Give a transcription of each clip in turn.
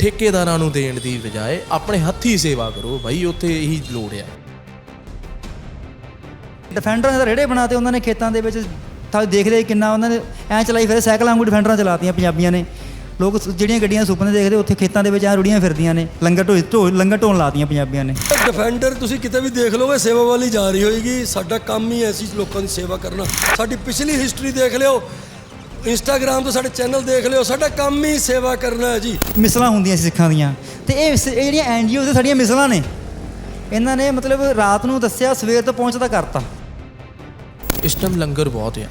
ਠੇਕੇਦਾਰਾਂ ਨੂੰ ਦੇਣ ਦੀ ਬਜਾਏ ਆਪਣੇ ਹੱਥੀ ਸੇਵਾ ਕਰੋ। ਭਾਈ ਉੱਥੇ ਇਹੀ ਲੋੜ ਆ ਡਿਫੈਂਡਰਾਂ ਦੇ ਰੇੜੇ ਬਣਾਤੇ ਉਹਨਾਂ ਨੇ ਖੇਤਾਂ ਦੇ ਵਿੱਚ ਤਾਂ ਦੇਖਦੇ ਕਿੰਨਾ ਉਹਨਾਂ ਨੇ ਐਂ ਚਲਾਈ ਫਿਰੇ ਸਾਈਕਲਾਂ ਵਾਂਗੂ ਡਿਫੈਂਡਰਾਂ ਚਲਾਤੀਆਂ ਪੰਜਾਬੀਆਂ ਨੇ। ਲੋਕ ਜਿਹੜੀਆਂ ਗੱਡੀਆਂ ਸੁਪਨੇ ਦੇਖਦੇ ਉੱਥੇ ਖੇਤਾਂ ਦੇ ਵਿੱਚ ਐ ਰੁੜੀਆਂ ਫਿਰਦੀਆਂ ਨੇ ਲੰਗਰ ਢੋਏ ਢੋ ਲੰਗਰ ਢੋਣ ਲਾਤੀਆਂ ਪੰਜਾਬੀਆਂ ਨੇ। ਡਿਫੈਂਡਰ ਤੁਸੀਂ ਕਿਤੇ ਵੀ ਦੇਖ ਲਓਗੇ ਸੇਵਾ ਵਾਲੀ ਜਾ ਰਹੀ ਹੋਏਗੀ। ਸਾਡਾ ਕੰਮ ਹੀ ਐਸੀ ਲੋਕਾਂ ਦੀ ਸੇਵਾ ਕਰਨਾ। ਸਾਡੀ ਪਿਛਲੀ ਹਿਸਟਰੀ ਦੇਖ ਲਿਓ ਇੰਸਟਾਗ੍ਰam ਤੇ ਸਾਡੇ ਚੈਨਲ ਦੇਖ ਲਿਓ ਸਾਡਾ ਕੰਮ ਹੀ ਸੇਵਾ ਕਰਨਾ ਹੈ ਜੀ। ਮਿਸਲਾਂ ਹੁੰਦੀਆਂ ਸੀ ਸਿੱਖਾਂ ਦੀਆਂ। ਤੇ ਇਹ ਸ- ਇਹ ਜਿਹੜੀਆਂ ਐਨਜੀਓ ਤੇ ਸਾਡੀਆਂ ਮਿਸਲਾਂ ਨੇ ਇਹਨਾਂ ਨੇ ਮਤਲਬ ਰਾਤ ਨੂੰ ਦੱਸਿਆ ਸਵੇਰ ਤੋਂ ਪਹੁੰਚਦਾ ਕਰਤਾ। ਇਸ ਟਾਈਮ ਲੰਗਰ ਬਹੁਤ ਆ।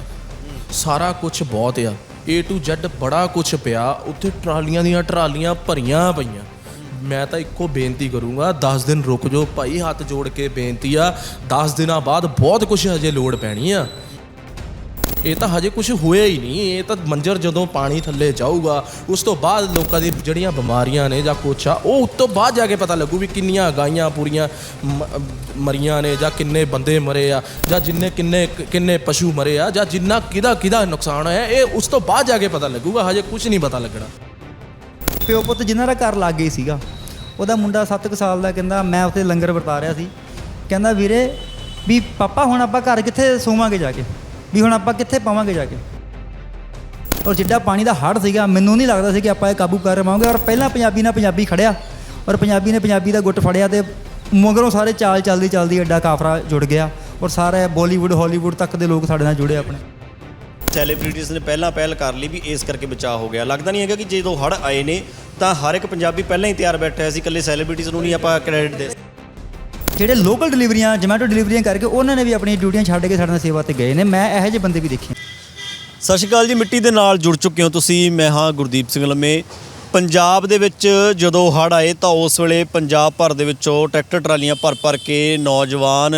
ਸਾਰਾ ਕੁਝ ਬਹੁਤ ਆ। A to Z ਬੜਾ ਕੁਝ ਪਿਆ। ਉੱਥੇ ਟਰਾਲੀਆਂ ਦੀਆਂ ਟਰਾਲੀਆਂ ਭਰੀਆਂ ਪਈਆਂ। ਮੈਂ ਤਾਂ ਇੱਕੋ ਬੇਨਤੀ ਕਰੂੰਗਾ 10 ਦਿਨ ਰੁਕ ਜਾਓ। ਭਾਈ ਹੱਥ ਜੋੜ ਕੇ ਬੇਨਤੀ ਆ 10 ਦਿਨਾਂ ਬਾਅਦ ਬਹੁਤ ਕੁਝ ਹਜੇ ਲੋੜ ਪੈਣੀ ਆ। ਇਹ ਤਾਂ ਹਜੇ ਕੁਝ ਹੋਇਆ ਹੀ ਨਹੀਂ, ਇਹ ਤਾਂ ਮੰਜਰ ਜਦੋਂ ਪਾਣੀ ਥੱਲੇ ਜਾਊਗਾ, ਉਸ ਤੋਂ ਬਾਅਦ ਲੋਕਾਂ ਦੀ ਜਿਹੜੀਆਂ ਬਿਮਾਰੀਆਂ ਨੇ ਜਾਂ ਕੁਛ ਆ, ਉਹ ਉਸ ਤੋਂ ਬਾਅਦ ਜਾ ਕੇ ਪਤਾ ਲੱਗੂ ਵੀ ਕਿੰਨੀਆਂ ਗਾਈਆਂ ਪੂਰੀਆਂ ਮ- ਮਰੀਆਂ ਨੇ ਜਾਂ ਕਿੰਨੇ ਬੰਦੇ ਮਰੇ ਆ, ਜਾਂ ਜਿੰਨੇ ਕਿੰਨੇ ਕਿੰਨੇ ਪਸ਼ੂ ਮਰੇ ਆ, ਜਾਂ ਜਿੰਨਾ ਕਿਹਦਾ ਕਿਹਦਾ ਨੁਕਸਾਨ ਹੋਇਆ, ਇਹ ਉਸ ਤੋਂ ਬਾਅਦ ਜਾ ਕੇ ਪਤਾ ਲੱਗੂਗਾ, ਹਜੇ ਕੁਝ ਨਹੀਂ ਪਤਾ ਲੱਗਣਾ। ਪਿਓ ਪੁੱਤ ਜਿਨ੍ਹਾਂ ਦਾ ਘਰ ਲੱਗ ਗਈ ਸੀਗਾ, ਉਹਦਾ ਮੁੰਡਾ 7 ਸਾਲ ਦਾ ਕਹਿੰਦਾ, ਮੈਂ ਉੱਥੇ ਲੰਗਰ ਵਰਤਾ ਰਿਹਾ ਸੀ। ਕਹਿੰਦਾ, ਵੀਰੇ, ਵੀ ਪਾਪਾ, ਹੁਣ ਆਪਾਂ ਘਰ ਕਿੱਥੇ ਸੋਵਾਂਗੇ ਜਾ ਕੇ? ਵੀ ਹੁਣ ਆਪਾਂ ਕਿੱਥੇ ਪਾਵਾਂਗੇ ਜਾ ਕੇ? ਔਰ ਜਿੱਡਾ ਪਾਣੀ ਦਾ ਹੜ੍ਹ ਸੀਗਾ, ਮੈਨੂੰ ਨਹੀਂ ਲੱਗਦਾ ਸੀ ਕਿ ਆਪਾਂ ਇਹ ਕਾਬੂ ਕਰ ਪਾਵਾਂਗੇ ਔਰ ਪਹਿਲਾਂ ਪੰਜਾਬੀ ਨਾਲ ਪੰਜਾਬੀ ਖੜਿਆ। ਔਰ ਪੰਜਾਬੀ ਨੇ ਪੰਜਾਬੀ ਦਾ ਗੁੱਟ ਫੜਿਆ ਤੇ ਮਗਰੋਂ ਸਾਰੇ ਚਾਲ ਚੱਲਦੀ ਚੱਲਦੀ ਐਡਾ ਕਾਫਰਾ ਜੁੜ ਗਿਆ। ਔਰ ਸਾਰੇ ਬਾਲੀਵੁੱਡ ਹਾਲੀਵੁੱਡ ਤੱਕ ਦੇ ਲੋਕ ਸਾਡੇ ਨਾਲ ਜੁੜੇ ਆਪਣੇ। ਸੈਲੀਬ੍ਰਿਟੀਜ਼ ਨੇ ਪਹਿਲਾਂ ਪਹਿਲ ਕਰ ਲਈ ਵੀ ਇਸ ਕਰਕੇ ਬਚਾਅ ਹੋ ਗਿਆ। ਲੱਗਦਾ ਨਹੀਂ ਹੈਗਾ ਕਿ ਜਦੋਂ ਹੜ ਆਏ ਨੇ, ਤਾਂ ਹਰ ਇੱਕ ਪੰਜਾਬੀ ਪਹਿਲਾਂ ਹੀ ਤਿਆਰ ਬੈਠਾ ਸੀ, ਇਕੱਲੇ ਸੈਲੀਬ੍ਰਿਟੀਜ਼ ਨੂੰ ਨਹੀਂ ਆਪਾਂ ਕ੍ਰੈਡਿਟ ਦੇ ਜਿਹੜੇ ਲੋਕਲ ਡਿਲੀਵਰੀਆਂ ਜਮੈਟੋ ਡਿਲੀਵਰੀਆਂ ਕਰਕੇ ਉਹਨਾਂ ਨੇ ਵੀ ਆਪਣੀ ਡਿਊਟੀਆਂ ਛੱਡ ਕੇ ਸਾਡੇ ਨਾਲ ਸੇਵਾ ਤੇ ਗਏ ਨੇ। ਮੈਂ ਇਹੋ ਜਿਹੇ ਬੰਦੇ ਵੀ ਦੇਖੇ। ਸਤਿ ਸ਼੍ਰੀ ਅਕਾਲ ਜੀ, ਮਿੱਟੀ ਦੇ ਨਾਲ ਜੁੜ ਚੁੱਕੇ ਹੋ ਤੁਸੀਂ। ਮੈਂ ਹਾਂ ਗੁਰਦੀਪ ਸਿੰਘ ਲੰਮੇ। ਪੰਜਾਬ ਦੇ ਵਿੱਚ ਜਦੋਂ ਹੜ ਆਏ ਤਾਂ ਉਸ ਵੇਲੇ ਪੰਜਾਬ ਭਰ ਦੇ ਵਿੱਚੋਂ ਟਰੈਕਟਰ ਟਰਾਲੀਆਂ ਭਰ ਭਰ ਕੇ ਨੌਜਵਾਨ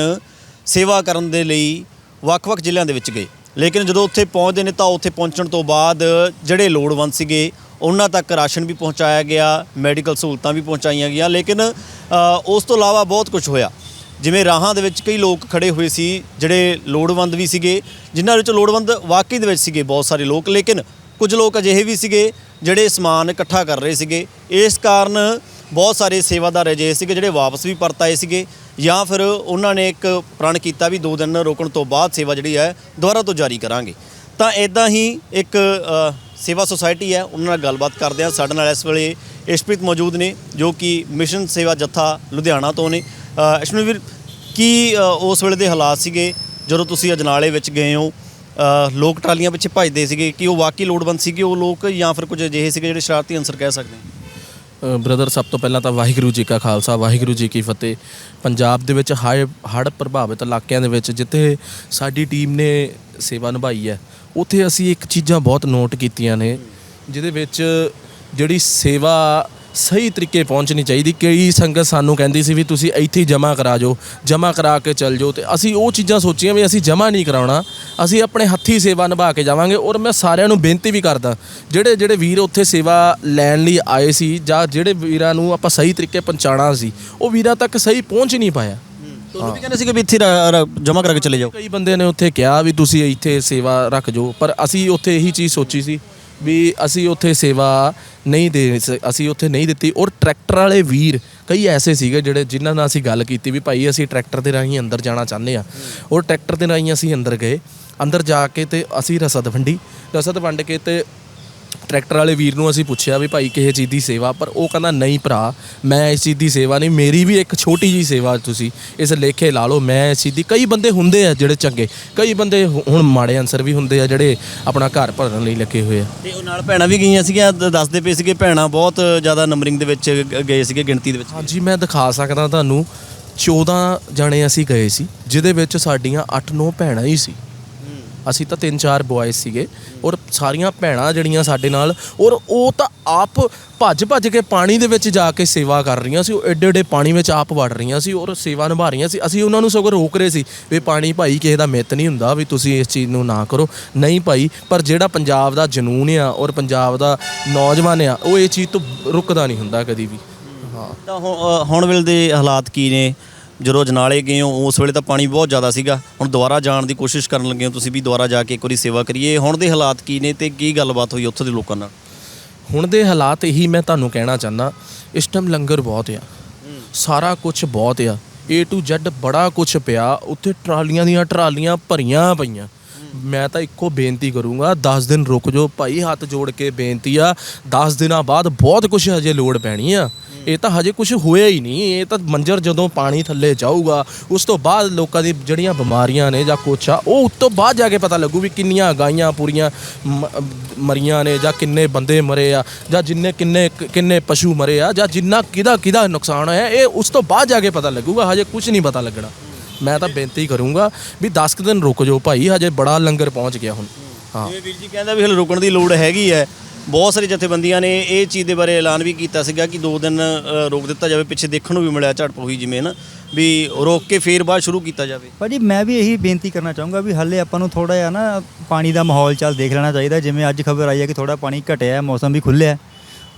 ਸੇਵਾ ਕਰਨ ਦੇ ਲਈ ਵੱਖ-ਵੱਖ ਜ਼ਿਲ੍ਹਿਆਂ ਦੇ ਵਿੱਚ ਗਏ। ਲੇਕਿਨ ਜਦੋਂ ਉੱਥੇ ਪਹੁੰਚਦੇ ਨੇ ਤਾਂ ਉੱਥੇ ਪਹੁੰਚਣ ਤੋਂ ਬਾਅਦ ਜਿਹੜੇ ਲੋੜਵੰਦ ਸੀਗੇ ਉਹਨਾਂ ਤੱਕ ਰਾਸ਼ਨ ਵੀ ਪਹੁੰਚਾਇਆ ਗਿਆ ਮੈਡੀਕਲ ਸਹੂਲਤਾਂ ਵੀ ਪਹੁੰਚਾਈਆਂ ਗਈਆਂ, ਲੇਕਿਨ ਉਸ ਤੋਂ ਇਲਾਵਾ ਬਹੁਤ ਕੁਝ ਹੋਇਆ। ਜਿਵੇਂ ਰਾਹਾਂ ਦੇ ਵਿੱਚ ਕਈ ਲੋਕ ਖੜੇ ਹੋਏ ਸੀ, ਜਿਹੜੇ ਲੋੜਵੰਦ ਵੀ ਸੀਗੇ, ਜਿਨ੍ਹਾਂ ਵਿੱਚ ਲੋੜਵੰਦ ਵਾਕਈ ਦੇ ਵਿੱਚ ਸੀਗੇ ਬਹੁਤ ਸਾਰੇ ਲੋਕ, ਲੇਕਿਨ ਕੁਝ ਲੋਕ ਅਜਿਹੇ ਵੀ ਸੀਗੇ, ਜਿਹੜੇ ਸਮਾਨ ਇਕੱਠਾ ਕਰ ਰਹੇ ਸੀਗੇ। ਇਸ ਕਾਰਨ ਬਹੁਤ ਸਾਰੇ ਸੇਵਾਦਾਰ ਅਜਿਹੇ ਸੀਗੇ, ਜਿਹੜੇ ਵਾਪਸ ਵੀ ਪਰਤ ਆਏ ਸੀਗੇ, ਜਾਂ ਫਿਰ ਉਹਨਾਂ ਨੇ ਇੱਕ ਪ੍ਰਣ ਕੀਤਾ ਵੀ 2 ਦਿਨ ਰੋਕਣ ਤੋਂ ਬਾਅਦ ਸੇਵਾ ਜਿਹੜੀ ਹੈ ਦੁਬਾਰਾ ਤੋਂ ਜਾਰੀ ਕਰਾਂਗੇ। ਤਾਂ ਇਦਾਂ ਹੀ ਇੱਕ ਸੇਵਾ ਸੁਸਾਇਟੀ ਹੈ, ਉਹਨਾਂ ਨਾਲ ਗੱਲਬਾਤ ਕਰਦੇ ਹਾਂ। ਸਾਡੇ ਨਾਲ ਇਸ ਵੇਲੇ ਇਸ਼ਪ੍ਰੀਤ ਮੌਜੂਦ ਨੇ, ਜੋ ਕਿ ਮਿਸ਼ਨ ਸੇਵਾ ਜੱਥਾ ਲੁਧਿਆਣਾ ਤੋਂ ਨੇ। ਇਸ਼ਪ੍ਰੀਤ ਵੀਰ, ਕੀ ਉਸ ਵੇਲੇ ਦੇ ਹਾਲਾਤ ਸੀਗੇ, ਜਦੋਂ ਤੁਸੀਂ ਅਜਨਾਲੇ ਵਿੱਚ ਗਏ ਹੋ? ਲੋਕ ਟਰਾਲੀਆਂ ਪਿੱਛੇ ਭੱਜਦੇ ਸੀਗੇ, ਕਿ ਉਹ ਵਾਕਈ ਲੋੜਵੰਦ ਸੀਗੇ ਉਹ ਲੋਕ, ਜਾਂ ਫਿਰ ਕੁਝ ਅਜਿਹੇ ਸੀਗੇ ਜਿਹੜੇ ਸ਼ਰਾਰਤੀ ਅੰਸਰ ਕਹਿ ਸਕਦੇ ਹਾਂ ਬ੍ਰਦਰ, ਸਭ ਤੋਂ ਪਹਿਲਾਂ ਤਾਂ ਵਾਹਿਗੁਰੂ ਜੀ ਕਾ ਖਾਲਸਾ, ਵਾਹਿਗੁਰੂ ਜੀ ਕੀ ਫਤਿਹ। ਪੰਜਾਬ ਦੇ ਵਿੱਚ ਹਾੜ ਹੜ੍ਹ ਪ੍ਰਭਾਵਿਤ ਇਲਾਕਿਆਂ ਦੇ ਵਿੱਚ ਜਿੱਥੇ ਸਾਡੀ ਟੀਮ ਨੇ ਸੇਵਾ ਨਿਭਾਈ ਹੈ ਉੱਥੇ ਅਸੀਂ ਇੱਕ ਚੀਜ਼ਾਂ ਬਹੁਤ ਨੋਟ ਕੀਤੀਆਂ ਨੇ, ਜਿਹਦੇ ਵਿੱਚ ਜਿਹੜੀ ਸੇਵਾ ਸਹੀ ਤਰੀਕੇ ਪਹੁੰਚਣੀ ਚਾਹੀਦੀ। ਕਈ ਸੰਗਤ ਸਾਨੂੰ ਕਹਿੰਦੀ ਸੀ ਵੀ ਤੁਸੀਂ ਇੱਥੇ ਹੀ ਜਮ੍ਹਾਂ ਕਰਾ ਜਾਓ, ਜਮ੍ਹਾਂ ਕਰਾ ਕੇ ਚੱਲ ਜਾਓ ਤੇ ਅਸੀਂ ਉਹ ਚੀਜ਼ਾਂ ਸੋਚੀਆਂ ਵੀ ਅਸੀਂ ਜਮ੍ਹਾਂ ਨਹੀਂ ਕਰਾਉਣਾ, ਅਸੀਂ ਆਪਣੇ ਹੱਥੀ ਸੇਵਾ ਨਿਭਾ ਕੇ ਜਾਵਾਂਗੇ ਔਰ ਮੈਂ ਸਾਰਿਆਂ ਨੂੰ ਬੇਨਤੀ ਵੀ ਕਰਦਾ, ਜਿਹੜੇ ਜਿਹੜੇ ਵੀਰ ਉੱਥੇ ਸੇਵਾ ਲੈਣ ਲਈ ਆਏ ਸੀ ਜਾਂ ਜਿਹੜੇ ਵੀਰਾਂ ਨੂੰ ਆਪਾਂ ਸਹੀ ਤਰੀਕੇ ਪਹੁੰਚਾਉਣਾ ਸੀ, ਉਹ ਵੀਰਾਂ ਤੱਕ ਸਹੀ ਪਹੁੰਚ ਨਹੀਂ ਪਾਇਆ। ਤੁਹਾਨੂੰ ਵੀ ਕਹਿੰਦੇ ਸੀਗੇ ਵੀ ਇੱਥੇ ਜਮ੍ਹਾਂ ਕਰਾ ਕੇ ਚਲੇ ਜਾਓ। ਕਈ ਬੰਦੇ ਨੇ ਉੱਥੇ ਕਿਹਾ ਵੀ ਤੁਸੀਂ ਇੱਥੇ ਸੇਵਾ ਰੱਖ ਜਾਓ, ਪਰ ਅਸੀਂ ਉੱਥੇ ਇਹੀ ਚੀਜ਼ ਸੋਚੀ ਸੀ ਵੀ ਅਸੀਂ ਉੱਥੇ ਸੇਵਾ ਨਹੀਂ ਦੇ ਸ- ਅਸੀਂ ਉੱਥੇ ਨਹੀਂ ਦਿੱਤੀ ਔਰ ਟਰੈਕਟਰ ਵਾਲੇ ਵੀਰ ਕਈ ਐਸੇ ਸੀਗੇ ਜਿਹੜੇ ਜਿਨ੍ਹਾਂ ਨਾਲ ਅਸੀਂ ਗੱਲ ਕੀਤੀ ਵੀ ਭਾਈ ਅਸੀਂ ਟਰੈਕਟਰ ਦੇ ਰਾਹੀਂ ਅੰਦਰ ਜਾਣਾ ਚਾਹੁੰਦੇ ਆ ਔਰ ਟਰੈਕਟਰ ਦੇ ਰਾਹੀਂ ਅਸੀਂ ਅੰਦਰ ਗਏ, ਅੰਦਰ ਜਾ ਕੇ ਤੇ ਅਸੀਂ ਰਸਦ ਵੰਡੀ, ਰਸਦ ਵੰਡ ਕੇ ਤੇ ਟਰੈਕਟਰ ਵਾਲੇ ਵੀਰ ਨੂੰ ਅਸੀਂ ਪੁੱਛਿਆ ਵੀ ਭਾਈ ਕਿਸੇ ਚੀਜ਼ ਦੀ ਸੇਵਾ ਪਰ ਉਹ ਕਹਿੰਦਾ ਨਹੀਂ ਭਰਾ ਮੈਂ ਇਸ ਚੀਜ਼ ਦੀ ਸੇਵਾ ਨਹੀਂ ਮੇਰੀ ਵੀ ਇੱਕ ਛੋਟੀ ਜੀ ਸੇਵਾ ਤੁਸੀਂ ਇਸ ਲੇਖੇ ਲਾ ਲਓ ਮੈਂ ਇਸ ਚੀਜ਼ ਦੀ ਕਈ ਬੰਦੇ ਹੁੰਦੇ ਆ ਜਿਹੜੇ ਚੰਗੇ ਕਈ ਬੰਦੇ ਹੁਣ ਮਾੜੇ ਅਨਸਰ ਵੀ ਹੁੰਦੇ ਆ ਜਿਹੜੇ ਆਪਣਾ ਘਰ ਭਰਨ ਲਈ ਲੱਗੇ ਹੋਏ ਆ। ਤੇ ਉਹ ਨਾਲ ਭੈਣਾਂ ਵੀ ਗਈਆਂ ਸੀਗੀਆਂ ਦੱਸਦੇ ਪਏ ਸੀਗੇ ਭੈਣਾਂ ਬਹੁਤ ਜ਼ਿਆਦਾ ਨੰਬਰਿੰਗ ਦੇ ਵਿੱਚ ਗਏ ਸੀਗੇ ਗਿਣਤੀ ਦੇ ਵਿੱਚ ਹਾਂਜੀ ਮੈਂ ਦਿਖਾ ਸਕਦਾ ਤੁਹਾਨੂੰ 14 ਜਣੇ ਅਸੀਂ ਗਏ ਸੀ ਜਿਹਦੇ ਵਿੱਚ ਸਾਡੀਆਂ 8-9 ਭੈਣਾਂ ਹੀ ਸੀ। ਅਸੀਂ ਤਾਂ ਤਿੰਨ ਚਾਰ ਬॉयਜ਼ ਸੀਗੇ ਔਰ ਸਾਰੀਆਂ ਭੈਣਾਂ ਜਿਹੜੀਆਂ ਸਾਡੇ ਨਾਲ, ਔਰ ਉਹ ਤਾਂ ਆਪ ਭੱਜ ਭੱਜ ਕੇ ਪਾਣੀ ਦੇ ਵਿੱਚ ਜਾ ਕੇ ਸੇਵਾ ਕਰ ਰਹੀਆਂ ਸੀ, ਉਹ ਐਡੇ ਐਡੇ ਪਾਣੀ ਵਿੱਚ ਆਪ ਵੜ ਰਹੀਆਂ ਸੀ ਔਰ ਸੇਵਾ ਨਿਭਾ ਰਹੀਆਂ ਸੀ। ਅਸੀਂ ਉਹਨਾਂ ਨੂੰ ਸਗੋਂ ਰੋਕ ਰਹੇ ਸੀ ਵੀ ਪਾਣੀ ਭਾਈ ਕਿਸੇ ਦਾ ਮਿੱਤ ਨਹੀਂ ਹੁੰਦਾ ਵੀ ਤੁਸੀਂ ਇਸ ਚੀਜ਼ ਨੂੰ ਨਾ ਕਰੋ। ਨਹੀਂ ਭਾਈ, ਪਰ ਜਿਹੜਾ ਪੰਜਾਬ ਦਾ ਜਨੂਨ ਆ ਔਰ ਪੰਜਾਬ ਦਾ ਨੌਜਵਾਨ ਆ, ਉਹ ਇਹ ਚੀਜ਼ ਤੋਂ ਰੁਕਦਾ ਨਹੀਂ ਹੁੰਦਾ ਕਦੀ ਵੀ। ਹਾਂ। ਤਾਂ ਹੁਣ ਹੁਣ ਵੇਲੇ ਦੇ ਹਾਲਾਤ ਕੀ ਨੇ? ਜਦੋਂ ਜਨਾਲੇ ਗਏ ਹੋ, ਉਸ ਵੇਲੇ ਤਾਂ ਪਾਣੀ ਬਹੁਤ ਜ਼ਿਆਦਾ ਸੀਗਾ। ਹੁਣ ਦੁਬਾਰਾ ਜਾਣ ਦੀ ਕੋਸ਼ਿਸ਼ ਕਰਨ ਲੱਗੇ ਹੋ ਤੁਸੀਂ ਵੀ ਦੁਬਾਰਾ ਜਾ ਕੇ ਇੱਕ ਵਾਰੀ ਸੇਵਾ ਕਰੀਏ। ਹੁਣ ਦੇ ਹਾਲਾਤ ਕੀ ਨੇ ਤੇ ਕੀ ਗੱਲਬਾਤ ਹੋਈ ਉੱਥੋਂ ਦੇ ਲੋਕਾਂ ਨਾਲ? ਹੁਣ ਦੇ ਹਾਲਾਤ ਇਹੀ ਮੈਂ ਤੁਹਾਨੂੰ ਕਹਿਣਾ ਚਾਹੁੰਦਾ, ਇਸ ਟਾਈਮ ਲੰਗਰ ਬਹੁਤ ਆ। ਸਾਰਾ ਕੁਝ ਬਹੁਤ ਆ। A to Z ਬੜਾ ਕੁਝ ਪਿਆ। ਉੱਥੇ ਟਰਾਲੀਆਂ ਦੀਆਂ ਟਰਾਲੀਆਂ ਭਰੀਆਂ ਪਈਆਂ। ਮੈਂ ਤਾਂ ਇੱਕੋ ਬੇਨਤੀ ਕਰੂੰਗਾ 10 ਦਿਨ ਰੁਕ ਜਾਓ। ਭਾਈ ਹੱਥ ਜੋੜ ਕੇ ਬੇਨਤੀ ਆ 10 ਦਿਨਾਂ ਬਾਅਦ ਬਹੁਤ ਕੁਝ ਹਜੇ ਲੋੜ ਪੈਣੀ ਆ। ਇਹ ਤਾਂ ਹਜੇ ਕੁਝ ਹੋਇਆ ਹੀ ਨਹੀਂ, ਇਹ ਤਾਂ ਮੰਜਰ ਜਦੋਂ ਪਾਣੀ ਥੱਲੇ ਜਾਊਗਾ, ਉਸ ਤੋਂ ਬਾਅਦ ਲੋਕਾਂ ਦੀ ਜਿਹੜੀਆਂ ਬਿਮਾਰੀਆਂ ਨੇ ਜਾਂ ਕੁਛ ਆ, ਉਹ ਉਸ ਤੋਂ ਬਾਅਦ ਜਾ ਕੇ ਪਤਾ ਲੱਗੂ ਵੀ ਕਿੰਨੀਆਂ ਗਾਈਆਂ ਪੂਰੀਆਂ ਮ- ਮਰੀਆਂ ਨੇ ਜਾਂ ਕਿੰਨੇ ਬੰਦੇ ਮਰੇ ਆ, ਜਾਂ ਜਿੰਨੇ ਕਿੰਨੇ ਕਿੰਨੇ ਪਸ਼ੂ ਮਰੇ ਆ, ਜਾਂ ਜਿੰਨਾ ਕਿਹਦਾ ਕਿਹਦਾ ਨੁਕਸਾਨ ਹੋਇਆ, ਇਹ ਉਸ ਤੋਂ ਬਾਅਦ ਜਾ ਕੇ ਪਤਾ ਲੱਗੂਗਾ, ਹਜੇ ਕੁਝ ਨਹੀਂ ਪਤਾ ਲੱਗਣਾ। ਮੈਂ ਤਾਂ ਬੇਨਤੀ ਕਰੂੰਗਾ ਵੀ 10 ਕੁ ਦਿਨ ਰੁਕ ਜਾਓ ਭਾਈ, ਹਜੇ ਬੜਾ ਲੰਗਰ ਪਹੁੰਚ ਗਿਆ ਹੁਣ। ਹਾਂ। ਜਿਵੇਂ ਵੀਰ ਜੀ ਕਹਿੰਦਾ ਵੀ ਹਲੇ ਰੁਕਣ ਦੀ ਲੋੜ ਹੈਗੀ ਹੈ। ਬਹੁਤ ਸਾਰੇ ਜਥੇਬੰਦੀਆਂ ਨੇ ਇਹ ਚੀਜ਼ ਦੇ ਬਾਰੇ ਐਲਾਨ ਵੀ ਕੀਤਾ ਸੀਗਾ ਕਿ 2 ਦਿਨ ਰੋਕ ਦਿੱਤਾ ਜਾਵੇ, ਪਿੱਛੇ ਦੇਖਣ ਨੂੰ ਵੀ ਮਿਲਿਆ ਝੜਪ ਹੋਈ ਜਿਵੇਂ ਨਾ, ਵੀ ਰੋਕ ਕੇ ਫੇਰ ਬਾਅਦ ਸ਼ੁਰੂ ਕੀਤਾ ਜਾਵੇ। ਭਾਜੀ, ਮੈਂ ਵੀ ਇਹੀ ਬੇਨਤੀ ਕਰਨਾ ਚਾਹੂੰਗਾ ਵੀ ਹਾਲੇ ਆਪਾਂ ਨੂੰ ਥੋੜਾ ਜਿਹਾ ਨਾ ਪਾਣੀ ਦਾ ਮਾਹੌਲ ਚੱਲ ਦੇਖ ਲੈਣਾ ਚਾਹੀਦਾ, ਜਿਵੇਂ ਅੱਜ ਖਬਰ ਆਈ ਹੈ ਕਿ ਥੋੜਾ ਪਾਣੀ ਘਟਿਆ ਹੈ ਮੌਸਮ ਵੀ ਖੁੱਲਿਆ ਹੈ,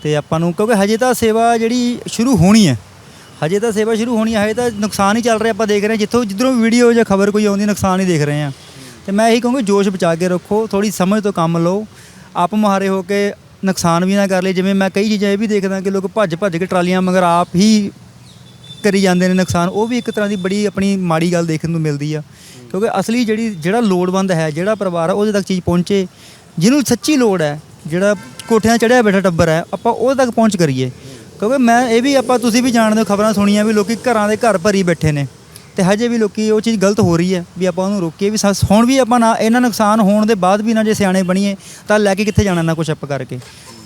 ਤੇ ਆਪਾਂ ਨੂੰ ਕਿਉਂਕਿ ਹਜੇ ਤਾਂ ਸੇਵਾ ਜਿਹੜੀ ਸ਼ੁਰੂ ਹੋਣੀ ਹੈ, ਹਜੇ ਤਾਂ ਸੇਵਾ ਸ਼ੁਰੂ ਹੋਣੀ ਹੈ, ਹਜੇ ਤਾਂ ਨੁਕਸਾਨ ਹੀ ਚੱਲ ਰਿਹਾ ਆਪਾਂ ਦੇਖ ਰਹੇ ਹਾਂ, ਜਿੱਥੋਂ ਜਿੱਧਰੋਂ ਵੀਡੀਓ ਜਾਂ ਖਬਰ ਕੋਈ ਆਉਂਦੀ, ਨੁਕਸਾਨ ਹੀ ਦੇਖ ਰਹੇ ਹਾਂ। ਤੇ ਮੈਂ ਇਹੀ ਕਹੂੰਗਾ, ਜੋਸ਼ ਬਚਾ ਕੇ ਰੱਖੋ ਥੋੜੀ ਸਮਝ ਤੋਂ ਕੰਮ ਲਓ ਆਪ ਮੁਹਾਰੇ ਹੋ ਕੇ ਨੁਕਸਾਨ ਵੀ ਨਾ ਕਰ ਲਈ ਜਿਵੇਂ ਮੈਂ ਕਈ ਚੀਜ਼ਾਂ ਇਹ ਵੀ ਦੇਖਦਾ ਕਿ ਲੋਕ ਭੱਜ ਭੱਜ ਕੇ ਟਰਾਲੀਆਂ ਮਗਰ ਆਪ ਹੀ ਕਰੀ ਜਾਂਦੇ ਨੇ ਨੁਕਸਾਨ। ਉਹ ਵੀ ਇੱਕ ਤਰ੍ਹਾਂ ਦੀ ਬੜੀ ਆਪਣੀ ਮਾੜੀ ਗੱਲ ਦੇਖਣ ਨੂੰ ਮਿਲਦੀ ਆ। ਕਿਉਂਕਿ ਅਸਲੀ ਜਿਹੜੀ, ਜਿਹੜਾ ਲੋੜਵੰਦ ਹੈ, ਜਿਹੜਾ ਪਰਿਵਾਰ ਆ, ਉਹਦੇ ਤੱਕ ਚੀਜ਼ ਪਹੁੰਚੇ। ਜਿਹਨੂੰ ਸੱਚੀ ਲੋੜ ਹੈ, ਜਿਹੜਾ ਕੋਠਿਆਂ ਚੜਿਆ ਬੈਠਾ ਟੱਬਰ ਹੈ, ਆਪਾਂ ਉਹਦੇ ਤੱਕ ਪਹੁੰਚ ਕਰੀਏ। ਕਿਉਂਕਿ ਮੈਂ ਇਹ ਵੀ, ਆਪਾਂ ਤੁਸੀਂ ਵੀ ਜਾਣਦੇ ਹੋ, ਖਬਰਾਂ ਸੁਣੀਆਂ ਵੀ ਲੋਕੀ ਘਰਾਂ ਦੇ ਘਰ ਭਰੀ ਬੈਠੇ ਨੇ। ਤੇ ਹਜੇ ਵੀ ਲੋਕੀ ਉਹ ਚੀਜ਼ ਗਲਤ ਹੋ ਰਹੀ ਹੈ ਵੀ ਆਪਾਂ ਉਹਨੂੰ ਰੋਕੀਏ ਵੀ ਸੱਸ- ਹੁਣ ਵੀ ਆਪਾਂ ਨਾ ਇਹਨਾਂ ਨੁਕਸਾਨ ਹੋਣ ਦੇ ਬਾਅਦ ਵੀ ਨਾ ਜੇ ਸਿਆਣੇ ਬਣੀਏ ਤਾਂ ਲੈ ਕੇ ਕਿੱਥੇ ਜਾਣਾ ਨਾ ਕੁਛ ਆਪਾਂ ਕਰਕੇ।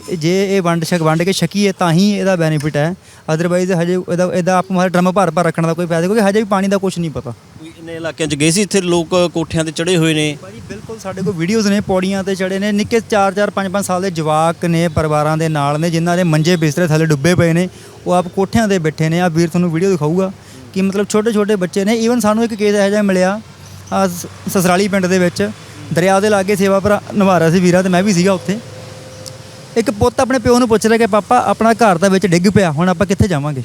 ਇਹ ਜੇ ਇਹ ਵੰਡ ਛਕ ਵੰਡ ਕੇ ਛਕੀਏ ਤਾਂ ਹੀ ਇਹਦਾ ਬੈਨੀਫਿਟ ਹੈ। ਅਦਰਵਾਈਜ਼ ਹਜੇ ਇਹਦਾ ਇਹਦਾ ਆਪਾਂ ਮਾਰੇ ਡਰਮ ਭਰ ਭਰ ਰੱਖਣ ਦਾ ਕੋਈ ਫਾਇਦਾ ਕਿਉਂਕਿ ਹਜੇ ਵੀ ਪਾਣੀ ਦਾ ਕੁਝ ਨਹੀਂ ਪਤਾ। ਕੋਈ ਇੰਨੇ ਇਲਾਕਿਆਂ 'ਚ ਗਏ ਸੀ ਇੱਥੇ ਲੋਕ ਕੋਠਿਆਂ ਤੇ ਚੜੇ ਹੋਏ ਨੇ? ਭਾਜੀ ਬਿਲਕੁਲ ਸਾਡੇ ਕੋਲ ਵੀਡੀਓਜ਼ ਨੇ ਪੌੜੀਆਂ ਤੇ ਚੜੇ ਨੇ। ਨਿੱਕੇ 4-4 5-5 ਸਾਲ ਦੇ ਜਵਾਕ ਨੇ ਪਰਿਵਾਰਾਂ ਦੇ ਨਾਲ ਨੇ ਜਿਨ੍ਹਾਂ ਦੇ ਮੰਜੇ ਬਿਸਤਰੇ ਥੱਲੇ ਡੁੱਬੇ ਪਏ ਨੇ। ਉਹ ਆਪ ਕੋਠਿਆਂ ਤੇ ਬੈਠੇ ਨੇ। ਆ ਵੀਰ ਤੁਹਾਨੂੰ ਵੀਡੀਓ ਦਿਖਾਊਗਾ। ਕਿ ਮਤਲਬ ਛੋਟੇ ਛੋਟੇ ਬੱਚੇ ਨੇ ਈਵਨ ਸਾਨੂੰ ਇੱਕ ਕੇਸ ਇਹੋ ਜਿਹਾ ਮਿਲਿਆ ਸਸਰਾਲੀ ਪਿੰਡ ਦੇ ਵਿੱਚ ਦਰਿਆ ਦੇ ਲਾਗੇ ਸੇਵਾ ਪਰ ਨਿਭਾ ਰਿਹਾ ਸੀ ਵੀਰਾ ਤੇ ਮੈਂ ਵੀ ਸੀਗਾ ਉੱਥੇ। ਇੱਕ ਪੁੱਤ ਆਪਣੇ ਪਿਓ ਨੂੰ ਪੁੱਛ ਰਿਹਾ ਕਿ ਪਾਪਾ ਆਪਣਾ ਘਰ ਤਾਂ ਵਿੱਚ ਡਿੱਗ ਪਿਆ ਹੁਣ ਆਪਾਂ ਕਿੱਥੇ ਜਾਵਾਂਗੇ?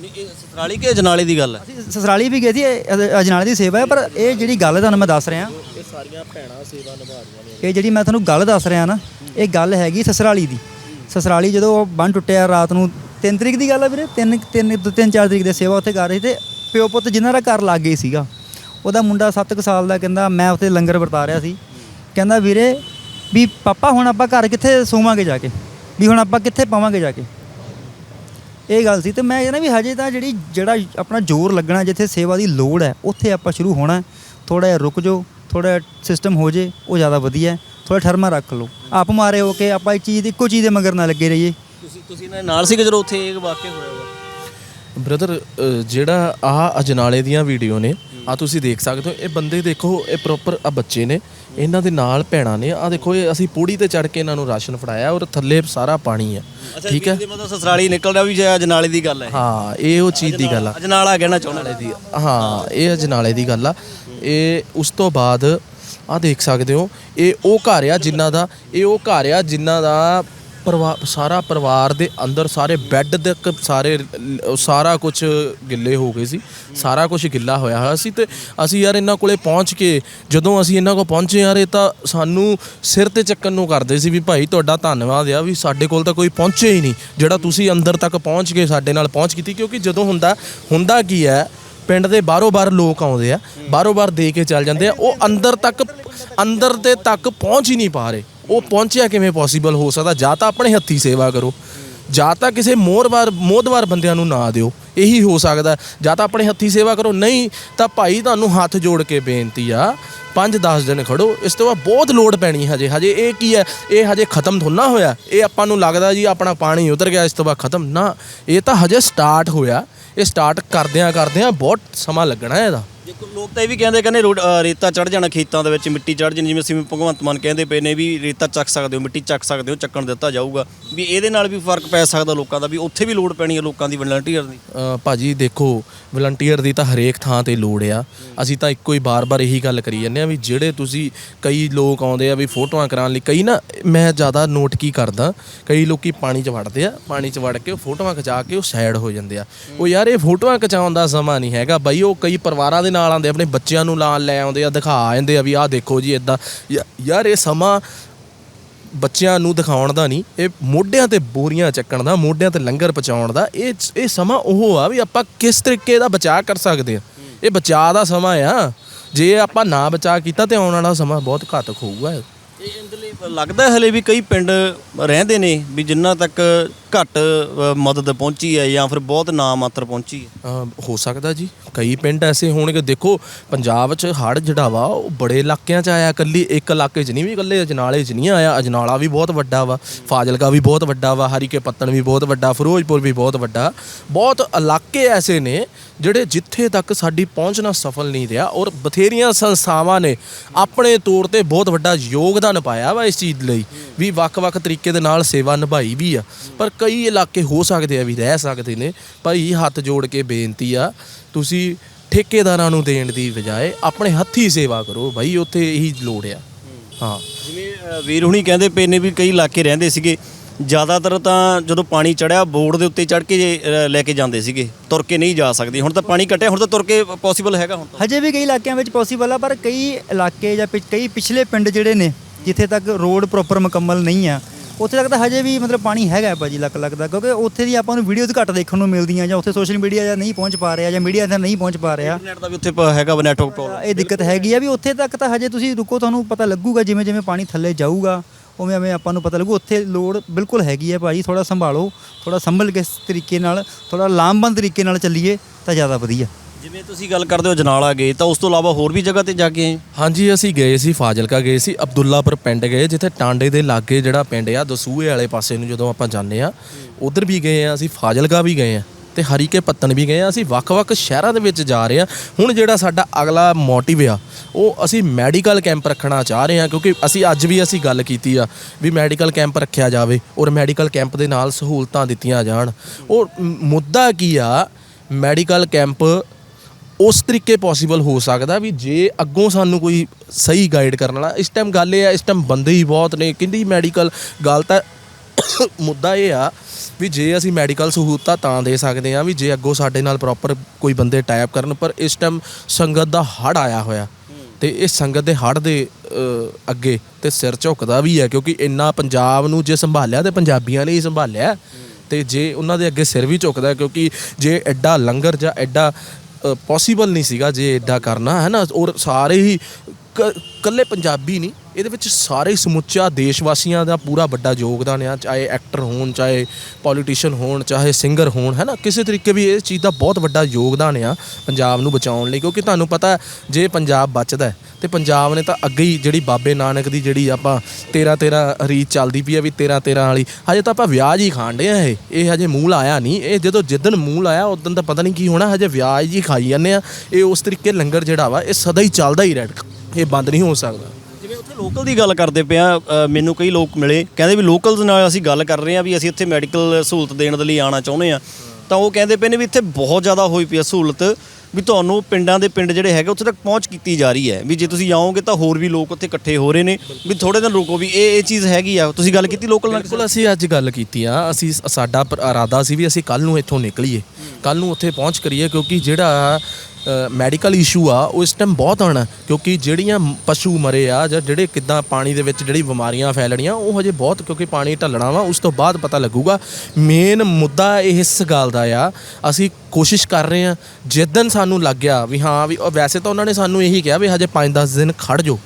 ਨਹੀਂ ਇਹ ਸਤਰਾਲੀ ਕੇ ਜਨਾਲੇ ਦੀ ਗੱਲ ਹੈ? ਅਸੀਂ ਸਸਰਾਲੀ ਵੀ ਗਏ ਸੀ ਇਹ ਅਜ- ਅਜਨਾਲੇ ਦੀ ਸੇਵਾ ਹੈ ਪਰ ਇਹ ਜਿਹੜੀ ਗੱਲ ਤੁਹਾਨੂੰ ਮੈਂ ਦੱਸ ਰਿਹਾ। ਇਹ ਸਾਰੀਆਂ ਭੈਣਾਂ ਸੇਵਾ ਨਿਭਾ ਰਹੀਆਂ ਨੇ। ਇਹ ਜਿਹੜੀ ਮੈਂ ਤੁਹਾਨੂੰ ਗੱਲ ਦੱਸ ਰਿਹਾ ਨਾ ਇਹ ਗੱਲ ਹੈਗੀ ਸਸਰਾਲੀ ਦੀ। ਸਸਰਾਲੀ ਜਦੋਂ ਉਹ ਬੰਨ ਟੁੱਟਿਆ ਰਾਤ ਨੂੰ 3 ਤਰੀਕ ਦੀ ਗੱਲ ਆ ਵੀਰੇ 3 3 3 4 ਤਰੀਕ ਦੇ ਸੇਵਾ ਉੱਥੇ ਕਰ ਰਹੀ ਤੇ ਪਿਓ ਪੁੱਤ ਜਿਨ੍ਹਾਂ ਦਾ ਘਰ ਲੱਗ ਗਈ ਸੀਗਾ, ਉਹਦਾ ਮੁੰਡਾ 7 ਸਾਲ ਦਾ ਕਹਿੰਦਾ, ਮੈਂ ਉੱਥੇ ਲੰਗਰ ਵਰਤਾ ਰਿਹਾ ਸੀ। ਕਹਿੰਦਾ, ਵੀਰੇ, ਵੀ ਪਾਪਾ, ਹੁਣ ਆਪਾਂ ਘਰ ਕਿੱਥੇ ਸੋਵਾਂਗੇ ਜਾ ਕੇ? ਵੀ ਹੁਣ ਆਪਾਂ ਕਿੱਥੇ ਪਾਵਾਂਗੇ ਜਾ ਕੇ? ਇਹ ਗੱਲ ਸੀ ਤੇ ਮੈਂ ਕਹਿੰਦਾ ਵੀ ਹਜੇ ਤਾਂ ਜਿਹੜੀ, ਜਿਹੜਾ ਆਪਣਾ ਜ਼ੋਰ ਲੱਗਣਾ, ਜਿੱਥੇ ਸੇਵਾ ਦੀ ਲੋੜ ਹੈ, ਉੱਥੇ ਆਪਾਂ ਸ਼ੁਰੂ ਹੋਣਾ ਥੋੜਾ ਜਿਹਾ ਰੁਕ ਜਾਓ ਥੋੜਾ ਸਿਸਟਮ ਹੋ ਜੇ, ਉਹ ਜ਼ਿਆਦਾ ਵਧੀਆ ਥੋੜਾ ਠਰਮਾ ਰੱਖ ਲਓ। ਆਪ ਮਾਰੇ ਹੋ ਕੇ ਆਪਾਂ ਇੱਕ ਚੀਜ਼, ਇੱਕੋ ਚੀਜ਼ ਦੇ ਮਗਰ ਨਾ ਲੱਗੇ ਰਹੀਏ। ਤੁਸੀਂ ਤੁਸੀਂ ਇਹਨਾਂ ਦੇ ਨਾਲ ਸੀਗੇ ਜਦੋਂ ਉੱਥੇ ਇਹ ਵਾਕਿਆ ਹੋਇਆ ਵਾ? ਬ੍ਰਦਰ ਜਿਹੜਾ ਆ ਅਜਨਾਲੇ ਦੀਆਂ ਵੀਡੀਓ ਨੇ ਆ ਤੁਸੀਂ ਦੇਖ ਸਕਦੇ ਹੋ ਇਹ ਬੰਦੇ ਦੇਖੋ ਇਹ ਪ੍ਰੋਪਰ ਆ ਬੱਚੇ ਨੇ ਇਹਨਾਂ ਦੇ ਨਾਲ ਭੈਣਾਂ ਨੇ ਆ ਦੇਖੋ ਇਹ ਅਸੀਂ ਪੌੜੀ ਤੇ ਚੜ ਕੇ ਇਹਨਾਂ ਨੂੰ ਰਾਸ਼ਨ ਫੜਾਇਆ ਔਰ ਥੱਲੇ ਸਾਰਾ ਪਾਣੀ ਆ। ਠੀਕ ਹੈ? ਮਤਲਬ ਸਸਰਾਲੀ ਨਿਕਲ ਰਿਹਾ ਵੀ ਜੇ ਜਨਾਲੇ ਦੀ ਗੱਲ ਹੈ ਹਾਂ ਇਹ ਉਹ ਚੀਜ਼ ਦੀ ਗੱਲ ਆ। ਅਜਨਾਲਾ ਕਹਿਣਾ ਚਾਹੁੰਦਾ ਅਜਨਾਲੇ ਦੀ ਹਾਂ ਇਹ ਅਜਨਾਲੇ ਦੀ ਗੱਲ ਆ। ਇਹ ਉਸ ਤੋਂ ਬਾਅਦ ਆ ਦੇਖ ਸਕਦੇ ਹੋ ਇਹ ਉਹ ਘਰ ਆ ਜਿਨ੍ਹਾਂ ਦਾ ਇਹ ਉਹ ਘਰ ਆ ਜਿਨ੍ਹਾਂ ਦਾ ਪਰਿਵਾਰ ਸਾਰਾ ਪਰਿਵਾਰ ਦੇ ਅੰਦਰ ਸਾਰੇ ਬੈੱਡ ਤੱਕ ਸਾਰੇ ਲ- ਸਾਰਾ ਕੁਝ ਗਿੱਲੇ ਹੋ ਗਏ ਸੀ। ਸਾਰਾ ਕੁਝ ਗਿੱਲਾ ਹੋਇਆ ਹੋਇਆ ਸੀ ਤੇ ਅਸੀਂ ਯਾਰ ਇਹਨਾਂ ਕੋਲੇ ਪਹੁੰਚ ਕੇ, ਜਦੋਂ ਅਸੀਂ ਇਹਨਾਂ ਕੋਲ ਪਹੁੰਚੇ ਯਾਰ, ਇਹ ਤਾਂ ਸਾਨੂੰ ਸਿਰ ਤੇ ਚੱਕਣ ਨੂੰ ਕਰਦੇ ਸੀ ਵੀ ਭਾਈ ਤੁਹਾਡਾ ਧੰਨਵਾਦ ਆ ਵੀ ਸਾਡੇ ਕੋਲ ਤਾਂ ਕੋਈ ਪਹੁੰਚੇ ਹੀ ਨਹੀਂ, ਜਿਹੜਾ ਤੁਸੀਂ ਅੰਦਰ ਤੱਕ ਪਹੁੰਚ ਕੇ ਸਾਡੇ ਨਾਲ ਪਹੁੰਚ ਕੀਤੀ, ਕਿਉਂਕਿ ਜਦੋਂ ਹੁੰਦਾ ਹੁੰਦਾ ਕੀ ਹੈ, ਪਿੰਡ ਦੇ ਬਾਹਰੋਂ ਬਾਹਰ ਲੋਕ ਆਉਂਦੇ ਆ, ਬਾਹਰੋਂ ਬਾਹਰ ਦੇ ਕੇ ਚੱਲ ਜਾਂਦੇ ਆ, ਉਹ ਅੰਦਰ ਤੱਕ, ਅੰਦਰ ਦੇ ਤੱਕ ਪਹੁੰਚ ਹੀ ਨਹੀਂ ਪਾ ਰਹੇ। ਉਹ ਪਹੁੰਚਿਆ ਕਿਵੇਂ ਪੋਸੀਬਲ ਹੋ ਸਕਦਾ ਜਾਂ ਤਾਂ ਆਪਣੇ ਹੱਥੀ ਸੇਵਾ ਕਰੋ, ਜਾਂ ਤਾਂ ਕਿਸੇ ਮੋਹਰਵਾਰ ਮੋਦਵਾਰ ਬੰਦਿਆਂ ਨੂੰ ਨਾ ਦਿਓ। ਇਹੀ ਹੋ ਸਕਦਾ। ਜਾਂ ਤਾਂ ਆਪਣੇ ਹੱਥੀ ਸੇਵਾ ਕਰੋ, ਨਹੀਂ ਤਾਂ ਭਾਈ ਤੁਹਾਨੂੰ ਹੱਥ ਜੋੜ ਕੇ ਬੇਨਤੀ ਆ 5-10 ਦਿਨ ਖੜੋ। ਇਸ ਤੋਂ ਬਾਅਦ ਬਹੁਤ ਲੋਡ ਪੈਣੀ ਹਜੇ। ਹਜੇ ਇਹ ਕੀ ਹੈ? ਇਹ ਹਜੇ ਖਤਮ ਥੋੜਾ ਹੋਇਆ। ਇਹ ਆਪਾਂ ਨੂੰ ਲੱਗਦਾ ਜੀ ਆਪਣਾ ਪਾਣੀ ਉਤਰ ਗਿਆ, ਇਸ ਤੋਂ ਬਾਅਦ ਖਤਮ। ਨਾ, ਇਹ ਤਾਂ ਹਜੇ ਸਟਾਰਟ ਹੋਇਆ। ਇਹ ਸਟਾਰਟ ਕਰਦਿਆਂ ਕਰਦਿਆਂ ਬਹੁਤ ਸਮਾਂ ਲੱਗਣਾ ਇਹਦਾ। ਦੇਖੋ ਲੋਕ ਤਾਂ ਇਹ ਵੀ ਕਹਿੰਦੇ ਕਹਿੰਦੇ ਰੋਡ- ਅ, ਰੇਤਾ ਚੜ ਜਾਣਾ ਖੇਤਾਂ ਦੇ ਵਿੱਚ ਮਿੱਟੀ ਚੜ ਜਾਣੀ ਜਿਵੇਂ ਅਸੀਂ ਭਗਵੰਤ ਮਾਨ ਕਹਿੰਦੇ ਪਏ ਨੇ ਵੀ ਰੇਤਾ ਚੱਕ ਸਕਦੇ ਹੋ ਮਿੱਟੀ ਚੱਕ ਸਕਦੇ ਹੋ ਚੱਕਣ ਦਿੱਤਾ ਜਾਊਗਾ। ਵੀ ਇਹਦੇ ਨਾਲ ਵੀ ਫ਼ਰਕ ਪੈ ਸਕਦਾ ਲੋਕਾਂ ਦਾ ਵੀ ਉੱਥੇ ਵੀ ਲੋੜ ਪੈਣੀ ਹੈ ਲੋਕਾਂ ਦੀ ਵਲੰਟੀਅਰ ਦੀ। ਅ, ਭਾਜੀ ਦੇਖੋ ਵਲੰਟੀਅਰ ਦੀ ਤਾਂ ਹਰੇਕ ਥਾਂ ਤੇ ਲੋੜ ਆ। ਅਸੀਂ ਤਾਂ ਇੱਕੋ ਹੀ ਬਾਰ-ਬਾਰ ਇਹੀ ਗੱਲ ਕਰੀ ਜਾਂਦੇ ਆ ਵੀ ਜਿਹੜੇ ਤੁਸੀਂ ਕਈ ਲੋਕ ਆਉਂਦੇ ਆ ਵੀ ਫੋਟੋਆਂ ਕਰਾਉਣ ਲਈ ਕਈ ਨਾ ਮੈਂ ਜ਼ਿਆਦਾ ਨੋਟ ਕੀ ਕਰਦਾ ਕਈ ਲੋਕੀ ਪਾਣੀ 'ਚ ਵੜਦੇ ਆ ਪਾਣੀ 'ਚ ਵੜ ਕੇ ਉਹ ਫੋਟੋਆਂ ਖਿਚਾ ਕੇ ਉਹ ਸਾਈਡ ਹੋ ਜਾਂਦੇ ਆ। ਉਹ ਯਾਰ ਇਹ ਫੋਟੋਆਂ ਖਿਚਾਉਣ ਦਾ ਸਮਾਂ ਨਹੀਂ ਹੈਗਾ ਬਈ ਉਹ ਕਈ ਪਰਿਵਾਰਾਂ ਦੇ ਨਾਲ ਆਉਂਦੇ, ਆਪਣੇ ਬੱਚਿਆਂ ਨੂੰ ਨਾਲ ਲੈ ਆਉਂਦੇ ਆ, ਦਿਖਾ ਜਾਂਦੇ ਆ ਵੀ ਆਹ ਦੇਖੋ ਜੀ ਇਦਾਂ ਯਾਰ ਇਹ ਸਮਾਂ ਬੱਚਿਆਂ ਨੂੰ ਦਿਖਾਉਣ ਦਾ ਨਹੀਂ, ਇਹ ਮੋਢਿਆਂ ਤੇ ਬੋਰੀਆਂ ਚੱਕਣ ਦਾ, ਮੋਢਿਆਂ ਤੇ ਲੰਗਰ ਪਹੁੰਚਾਉਣ ਦਾ, ਇਹ ਇਹ ਸਮਾਂ ਉਹ ਆ ਵੀ ਆਪਾਂ ਕਿਸ ਤਰੀਕੇ ਦਾ ਬਚਾਅ ਕਰ ਸਕਦੇ ਆ। ਇਹ ਬਚਾਅ ਦਾ ਸਮਾਂ ਆ। ਜੇ ਆਪਾਂ ਨਾ ਬਚਾਅ ਕੀਤਾ ਤੇ ਆਉਣ ਵਾਲਾ ਸਮਾਂ ਬਹੁਤ ਘਾਤਕ ਹੋਊਗਾ। ਇਹ ਇਹਦੇ ਲੱਗਦਾ ਹਲੇ ਵੀ ਕਈ ਪਿੰਡ ਰਹਿੰਦੇ ਨੇ ਵੀ ਜਿੰਨਾ ਤੱਕ ਘੱਟ ਮਦਦ ਪਹੁੰਚੀ ਹੈ ਜਾਂ ਫਿਰ ਬਹੁਤ ਨਾ ਮਾਤਰ ਪਹੁੰਚੀ ਹੈ। ਹੋ ਸਕਦਾ ਜੀ। ਕਈ ਪਿੰਡ ਐਸੇ ਹੋਣਗੇ। ਦੇਖੋ, ਪੰਜਾਬ 'ਚ ਹੜ ਜਿਹੜਾ ਵਾ ਉਹ ਬੜੇ ਇਲਾਕਿਆਂ 'ਚ ਆਇਆ। ਕੱਲੀ ਇੱਕ ਇਲਾਕੇ 'ਚ ਨਹੀਂ ਵੀ ਕੱਲੇ ਅਜਨਾਲੇ 'ਚ ਨਹੀਂ ਆਇਆ। ਅਜਨਾਲਾ ਵੀ ਬਹੁਤ ਵੱਡਾ ਵਾ, ਫਾਜ਼ਿਲਕਾ ਵੀ ਬਹੁਤ ਵੱਡਾ ਵਾ, ਹਰੀਕੇ ਪੱਤਣ ਵੀ ਬਹੁਤ ਵੱਡਾ, ਫਿਰੋਜ਼ਪੁਰ ਵੀ ਬਹੁਤ ਵੱਡਾ। ਬਹੁਤ ਇਲਾਕੇ ਐਸੇ ਨੇ ਜਿਹੜੇ ਜਿੱਥੇ ਤੱਕ ਸਾਡੀ ਪਹੁੰਚਣਾ ਸਫਲ ਨਹੀਂ ਰਿਹਾ ਔਰ ਬਥੇਰੀਆਂ ਸੰਸਥਾਵਾਂ ਨੇ ਆਪਣੇ ਤੌਰ ਤੇ ਬਹੁਤ ਵੱਡਾ ਯੋਗਦਾਨ ਪਾਇਆ ਵਾ ਇਸ ਚੀਜ਼ ਲਈ ਵੀ ਵੱਖ-ਵੱਖ ਤਰੀਕੇ ਦੇ ਨਾਲ ਸੇਵਾ ਨਿਭਾਈ ਵੀ ਆ। ਪਰ ਕਈ ਇਲਾਕੇ ਹੋ ਸਕਦੇ ਆ ਵੀ ਰਹਿ ਸਕਦੇ ਨੇ ਭਾਈ ਹੱਥ ਜੋੜ ਕੇ ਬੇਨਤੀ ਆ ਤੁਸੀਂ ਠੇਕੇਦਾਰਾਂ ਨੂੰ ਦੇਣ ਦੀ ਬਜਾਏ ਆਪਣੇ ਹੱਥੀ ਸੇਵਾ ਕਰੋ ਭਾਈ ਉੱਥੇ ਇਹੀ ਲੋੜ ਆ। ਹਾਂ। ਜਿਵੇਂ ਅ, ਵੀਰ ਹੁਣੀ ਕਹਿੰਦੇ ਪਏ ਨੇ ਵੀ ਕਈ ਇਲਾਕੇ ਰਹਿੰਦੇ ਸੀਗੇ ਜ਼ਿਆਦਾਤਰ ਤਾਂ ਜਦੋਂ ਪਾਣੀ ਚੜਿਆ ਬੋਰਡ ਦੇ ਉੱਤੇ ਚੜ ਕੇ ਅ, ਲੈ ਕੇ ਜਾਂਦੇ ਸੀਗੇ ਤੁਰ ਕੇ ਨਹੀਂ ਜਾ ਸਕਦੇ। ਹੁਣ ਤਾਂ ਪਾਣੀ ਘਟਿਆ ਹੁਣ ਤਾਂ ਤੁਰ ਕੇ ਪੋਸੀਬਲ ਹੈਗਾ ਹੁਣ ਤਾਂ। ਹਜੇ ਵੀ ਕਈ ਇਲਾਕਿਆਂ ਵਿੱਚ ਪੋਸੀਬਲ ਆ ਪਰ ਕਈ ਇਲਾਕੇ ਜਾਂ ਪਿਛ- ਕਈ ਪਿਛਲੇ ਪਿੰਡ ਜਿਹੜੇ ਨੇ ਜਿੱਥੇ ਤੱਕ ਰੋਡ ਪ੍ਰੋਪਰ ਮੁਕੰਮਲ ਨਹੀਂ ਆ ਉੱਥੇ ਤੱਕ ਤਾਂ ਹਜੇ ਵੀ ਮਤਲਬ ਪਾਣੀ ਹੈਗਾ ਹੈ ਭਾਜੀ ਲੱਕ ਲੱਗਦਾ ਕਿਉਂਕਿ ਉੱਥੇ ਦੀ ਆਪਾਂ ਨੂੰ ਵੀਡੀਓਜ਼ ਘੱਟ ਦੇਖਣ ਨੂੰ ਮਿਲਦੀਆਂ ਜਾਂ ਉੱਥੇ ਸੋਸ਼ਲ ਮੀਡੀਆ ਜਾਂ ਨਹੀਂ ਪਹੁੰਚ ਪਾ ਰਿਹਾ ਜਾਂ ਮੀਡੀਆ ਤੇ ਨਹੀਂ ਪਹੁੰਚ ਪਾ ਰਿਹਾ। ਇੰਟਰਨੈਟ ਦਾ ਵੀ ਉੱਥੇ ਪ- ਹੈਗਾ ਨੈਟਵਰਕ ਪ੍ਰੋਬਲਮ ਇਹ ਦਿੱਕਤ ਹੈਗੀ ਆ ਵੀ ਉੱਥੇ ਤੱਕ ਤਾਂ ਹਜੇ ਤੁਸੀਂ ਰੁਕੋ ਤੁਹਾਨੂੰ ਪਤਾ ਲੱਗੂਗਾ ਜਿਵੇਂ ਜਿਵੇਂ ਪਾਣੀ ਥੱਲੇ ਜਾਊਗਾ। ਉਵੇਂ ਉਵੇਂ ਆਪਾਂ ਨੂੰ ਪਤਾ ਲੱਗੂ। ਉੱਥੇ ਲੋੜ ਬਿਲਕੁਲ ਹੈਗੀ ਹੈ ਭਾਜੀ ਥੋੜਾ ਸੰਭਾਲੋ ਥੋੜਾ ਸੰਭਲ ਕੇ ਇਸ ਤਰੀਕੇ ਨਾਲ ਥੋੜਾ ਲਾਮਬੰਦ ਤਰੀਕੇ ਨਾਲ ਚੱਲੀਏ ਤਾਂ ਜ਼ਿਆਦਾ ਵਧੀਆ। ਜਿਵੇਂ ਤੁਸੀਂ ਗੱਲ ਕਰਦੇ ਹੋ ਜਨਾਲਾ ਗਏ ਤਾਂ ਉਸ ਤੋਂ ਇਲਾਵਾ ਹੋਰ ਵੀ ਜਗ੍ਹਾ ਤੇ ਜਾ ਕੇ ਆਏ? ਹਾਂਜੀ ਅਸੀਂ ਗਏ ਸੀ ਫਾਜ਼ਿਲਕਾ ਗਏ ਸੀ ਅਬਦੁੱਲਾਪੁਰ ਪਿੰਡ ਗਏ ਜਿੱਥੇ ਟਾਂਡੇ ਦੇ ਲਾਗੇ ਜਿਹੜਾ ਪਿੰਡ ਆ ਦਸੂਹੇ ਵਾਲੇ ਪਾਸੇ ਨੂੰ ਜਦੋਂ ਆਪਾਂ ਜਾਂਦੇ ਆ ਉਧਰ ਵੀ ਗਏ ਆ ਅਸੀਂ ਫਾਜ਼ਿਲਕਾ ਵੀ ਗਏ ਆ ਤੇ ਹਰੀਕੇ ਪੱਤਣ ਵੀ ਗਏ ਆ। ਅਸੀਂ ਵੱਖ-ਵੱਖ ਸ਼ਹਿਰਾਂ ਦੇ ਵਿੱਚ ਜਾ ਰਹੇ ਆ। ਹੁਣ ਜਿਹੜਾ ਸਾਡਾ ਅਗਲਾ ਮੋਟਿਵ ਆ, ਉਹ ਅਸੀਂ ਮੈਡੀਕਲ ਕੈਂਪ ਰੱਖਣਾ ਚਾਹ ਰਹੇ ਆ, ਕਿਉਂਕਿ ਅਸੀਂ ਅੱਜ ਵੀ ਅਸੀਂ ਗੱਲ ਕੀਤੀ ਆ ਵੀ ਮੈਡੀਕਲ ਕੈਂਪ ਰੱਖਿਆ ਜਾਵੇ ਔਰ ਮੈਡੀਕਲ ਕੈਂਪ ਦੇ ਨਾਲ ਸਹੂਲਤਾਂ ਦਿੱਤੀਆਂ ਜਾਣ। ਔਰ ਮੁੱਦਾ ਕੀ ਆ ਮੈਡੀਕਲ ਕੈਂਪ ਉਸ ਤਰੀਕੇ ਪੋਸੀਬਲ ਹੋ ਸਕਦਾ ਵੀ ਜੇ ਅੱਗੋਂ ਸਾਨੂੰ ਕੋਈ ਸਹੀ ਗਾਈਡ ਕਰਨ ਵਾਲਾ। ਇਸ ਟਾਈਮ ਗੱਲ ਇਹ ਆ, ਇਸ ਟਾਈਮ ਬੰਦੇ ਹੀ ਬਹੁਤ ਨੇ ਕਿੰਦੀ ਮੈਡੀਕਲ ਗੱਲ ਤਾਂ ਮੁੱਦਾ ਇਹ ਆ ਵੀ ਜੇ ਅਸੀਂ ਮੈਡੀਕਲ ਸਹੂਲਤਾਂ ਤਾਂ ਦੇ ਸਕਦੇ ਆ ਵੀ ਜੇ ਅੱਗੋਂ ਸਾਡੇ ਨਾਲ ਪ੍ਰੋਪਰ ਕੋਈ ਬੰਦੇ ਟਾਈਪ ਕਰਨ, ਪਰ ਇਸ ਟਾਈਮ ਸੰਗਤ ਦਾ ਹੜ ਆਇਆ ਹੋਇਆ। ਤੇ ਇਹ ਸੰਗਤ ਦੇ ਹੜ ਦੇ ਅੱਗੇ ਤੇ ਸਿਰ ਝੁਕਦਾ ਵੀ ਹੈ, ਕਿਉਂਕਿ ਇੰਨਾ ਪੰਜਾਬ ਨੂੰ ਜੇ ਸੰਭਾਲਿਆ ਤੇ ਪੰਜਾਬੀਆਂ ਨੇ ਹੀ ਸੰਭਾਲਿਆ। ਤੇ ਜੇ ਉਹਨਾਂ ਦੇ ਅੱਗੇ ਸਿਰ ਵੀ ਝੁਕਦਾ, ਕਿਉਂਕਿ ਜੇ ਐਡਾ ਲੰਗਰ ਜਾਂ ਐਡਾ ਪੋਸੀਬਲ ਨਹੀਂ ਸੀਗਾ ਜੇ ਐਡਾ ਕਰਨਾ, ਹੈ ਨਾ? ਔਰ ਸਾਰੇ ਹੀ ਕ- ਇਕੱਲੇ ਪੰਜਾਬੀ ਨਹੀਂ ਇਹਦੇ ਵਿੱਚ ਸਾਰੇ ਸਮੁੱਚਾ ਦੇਸ਼ ਵਾਸੀਆਂ ਦਾ ਪੂਰਾ ਵੱਡਾ ਯੋਗਦਾਨ ਆ ਚਾਹੇ ਐਕਟਰ ਹੋਣ ਚਾਹੇ ਪੋਲੀਟੀਸ਼ੀਅਨ ਹੋਣ ਚਾਹੇ ਸਿੰਗਰ ਹੋਣ ਹੈ ਨਾ? ਕਿਸੇ ਤਰੀਕੇ ਵੀ ਇਸ ਚੀਜ਼ ਦਾ ਬਹੁਤ ਵੱਡਾ ਯੋਗਦਾਨ ਆ ਪੰਜਾਬ ਨੂੰ ਬਚਾਉਣ ਲਈ ਕਿਉਂਕਿ ਤੁਹਾਨੂੰ ਪਤਾ ਜੇ ਪੰਜਾਬ ਬਚਦਾ ਹੈ, ਤੇ ਪੰਜਾਬ ਨੇ ਤਾਂ ਅੱਗੇ ਹੀ ਜਿਹੜੀ ਬਾਬੇ ਨਾਨਕ ਦੀ ਜਿਹੜੀ ਆਪਾਂ 13 13 ਰੀਤ ਚੱਲਦੀ ਪਈ ਆ ਵੀ 13 13 ਵਾਲੀ ਹਜੇ ਤਾਂ ਆਪਾਂ ਵਿਆਜ ਹੀ ਖਾਣ ਡੇ ਆ ਇਹ ਇਹ ਹਜੇ ਮੂਲ ਆਇਆ ਨਹੀਂ ਇਹ ਜਦੋਂ ਜਿੱਦਣ ਮੂਲ ਆਇਆ ਉਦੋਂ ਤਾਂ ਪਤਾ ਨਹੀਂ ਕੀ ਹੋਣਾ ਹਜੇ ਵਿਆਜ ਹੀ ਖਾਈ ਜਾਂਦੇ ਆ ਇਹ ਉਸ ਤਰੀਕੇ ਲੰਗਰ ਜਿਹੜਾ ਵਾ ਇਹ ਸਦਾ ਹੀ ਚੱਲਦਾ ਹੀ ਰਹਿਣਾ। ਇਹ ਬੰਦ ਨਹੀਂ ਹੋ ਸਕਦਾ। ਜਿਵੇਂ ਉੱਥੇ ਲੋਕਲ ਦੀ ਗੱਲ ਕਰਦੇ ਪਿਆ ਮੈਨੂੰ ਕਈ ਲੋਕ ਮਿਲੇ ਕਹਿੰਦੇ ਵੀ ਲੋਕਲਸ ਨਾਲ ਅਸੀਂ ਗੱਲ ਕਰ ਰਹੇ ਹਾਂ ਵੀ ਅਸੀਂ ਇੱਥੇ ਮੈਡੀਕਲ ਸਹੂਲਤ ਦੇਣ ਦੇ ਲਈ ਆਉਣਾ ਚਾਹੁੰਦੇ ਆ। ਤਾਂ ਉਹ ਕਹਿੰਦੇ ਪਏ ਨੇ ਵੀ ਇੱਥੇ ਬਹੁਤ ਜ਼ਿਆਦਾ ਹੋਈ ਪਈ ਆ ਸਹੂਲਤ ਵੀ ਤੁਹਾਨੂੰ ਪਿੰਡਾਂ ਦੇ ਪਿੰਡ ਜਿਹੜੇ ਹੈਗੇ ਉੱਥੇ ਤੱਕ ਪਹੁੰਚ ਕੀਤੀ ਜਾ ਰਹੀ ਹੈ। ਵੀ ਜੇ ਤੁਸੀਂ ਆਓਗੇ ਤਾਂ ਹੋਰ ਵੀ ਲੋਕ ਉੱਥੇ ਇਕੱਠੇ ਹੋ ਰਹੇ ਨੇ ਵੀ ਥੋੜੇ ਦਿਨ ਰੁਕੋ ਵੀ ਇਹ ਇਹ ਚੀਜ਼ ਹੈਗੀ ਆ। ਤੁਸੀਂ ਗੱਲ ਕੀਤੀ ਲੋਕਲ ਨਾਲ ਬਿਲਕੁਲ ਅਸੀਂ ਅੱਜ ਗੱਲ ਕੀਤੀ ਆ। ਅਸੀਂ ਸਾਡਾ ਇਰਾਦਾ ਸੀ ਵੀ ਅਸੀਂ ਕੱਲ ਨੂੰ ਇੱਥੋਂ ਨਿਕਲੀਏ। ਕੱਲ ਨੂੰ ਉੱਥੇ ਪਹੁੰਚ ਕਰੀਏ ਕਿਉਂਕਿ ਜਿਹੜਾ ਮੈਡੀਕਲ ਇਸ਼ੂ ਆ, ਉਹ ਇਸ ਟਾਈਮ ਬਹੁਤ ਆਣਾ ਕਿਉਂਕਿ ਜਿਹੜੀਆਂ ਪਸ਼ੂ ਮਰੇ ਆ, ਜਾਂ ਜਿਹੜੇ ਕਿਦਾਂ ਪਾਣੀ ਦੇ ਵਿੱਚ ਜਿਹੜੀ ਬਿਮਾਰੀਆਂ ਫੈਲਣੀਆਂ, ਉਹ ਹਜੇ ਬਹੁਤ, ਕਿਉਂਕਿ ਪਾਣੀ ਢੱਲਣਾ ਵਾ, ਉਸ ਤੋਂ ਬਾਅਦ ਪਤਾ ਲੱਗੂਗਾ। ਮੇਨ ਮੁੱਦਾ ਇਸ ਗੱਲ ਦਾ ਆ, ਅਸੀਂ ਕੋਸ਼ਿਸ਼ ਕਰ ਰਹੇ ਆ ਜਿੱਦਨ ਸਾਨੂੰ ਲੱਗ ਗਿਆ ਵੀ ਹਾਂ, ਵੀ ਵੈਸੇ ਤਾਂ ਉਹਨਾਂ ਨੇ ਸਾਨੂੰ ਇਹੀ ਕਿਹਾ ਵੀ ਹਜੇ 5-10 ਦਿਨ ਖੜ ਜਾਓ,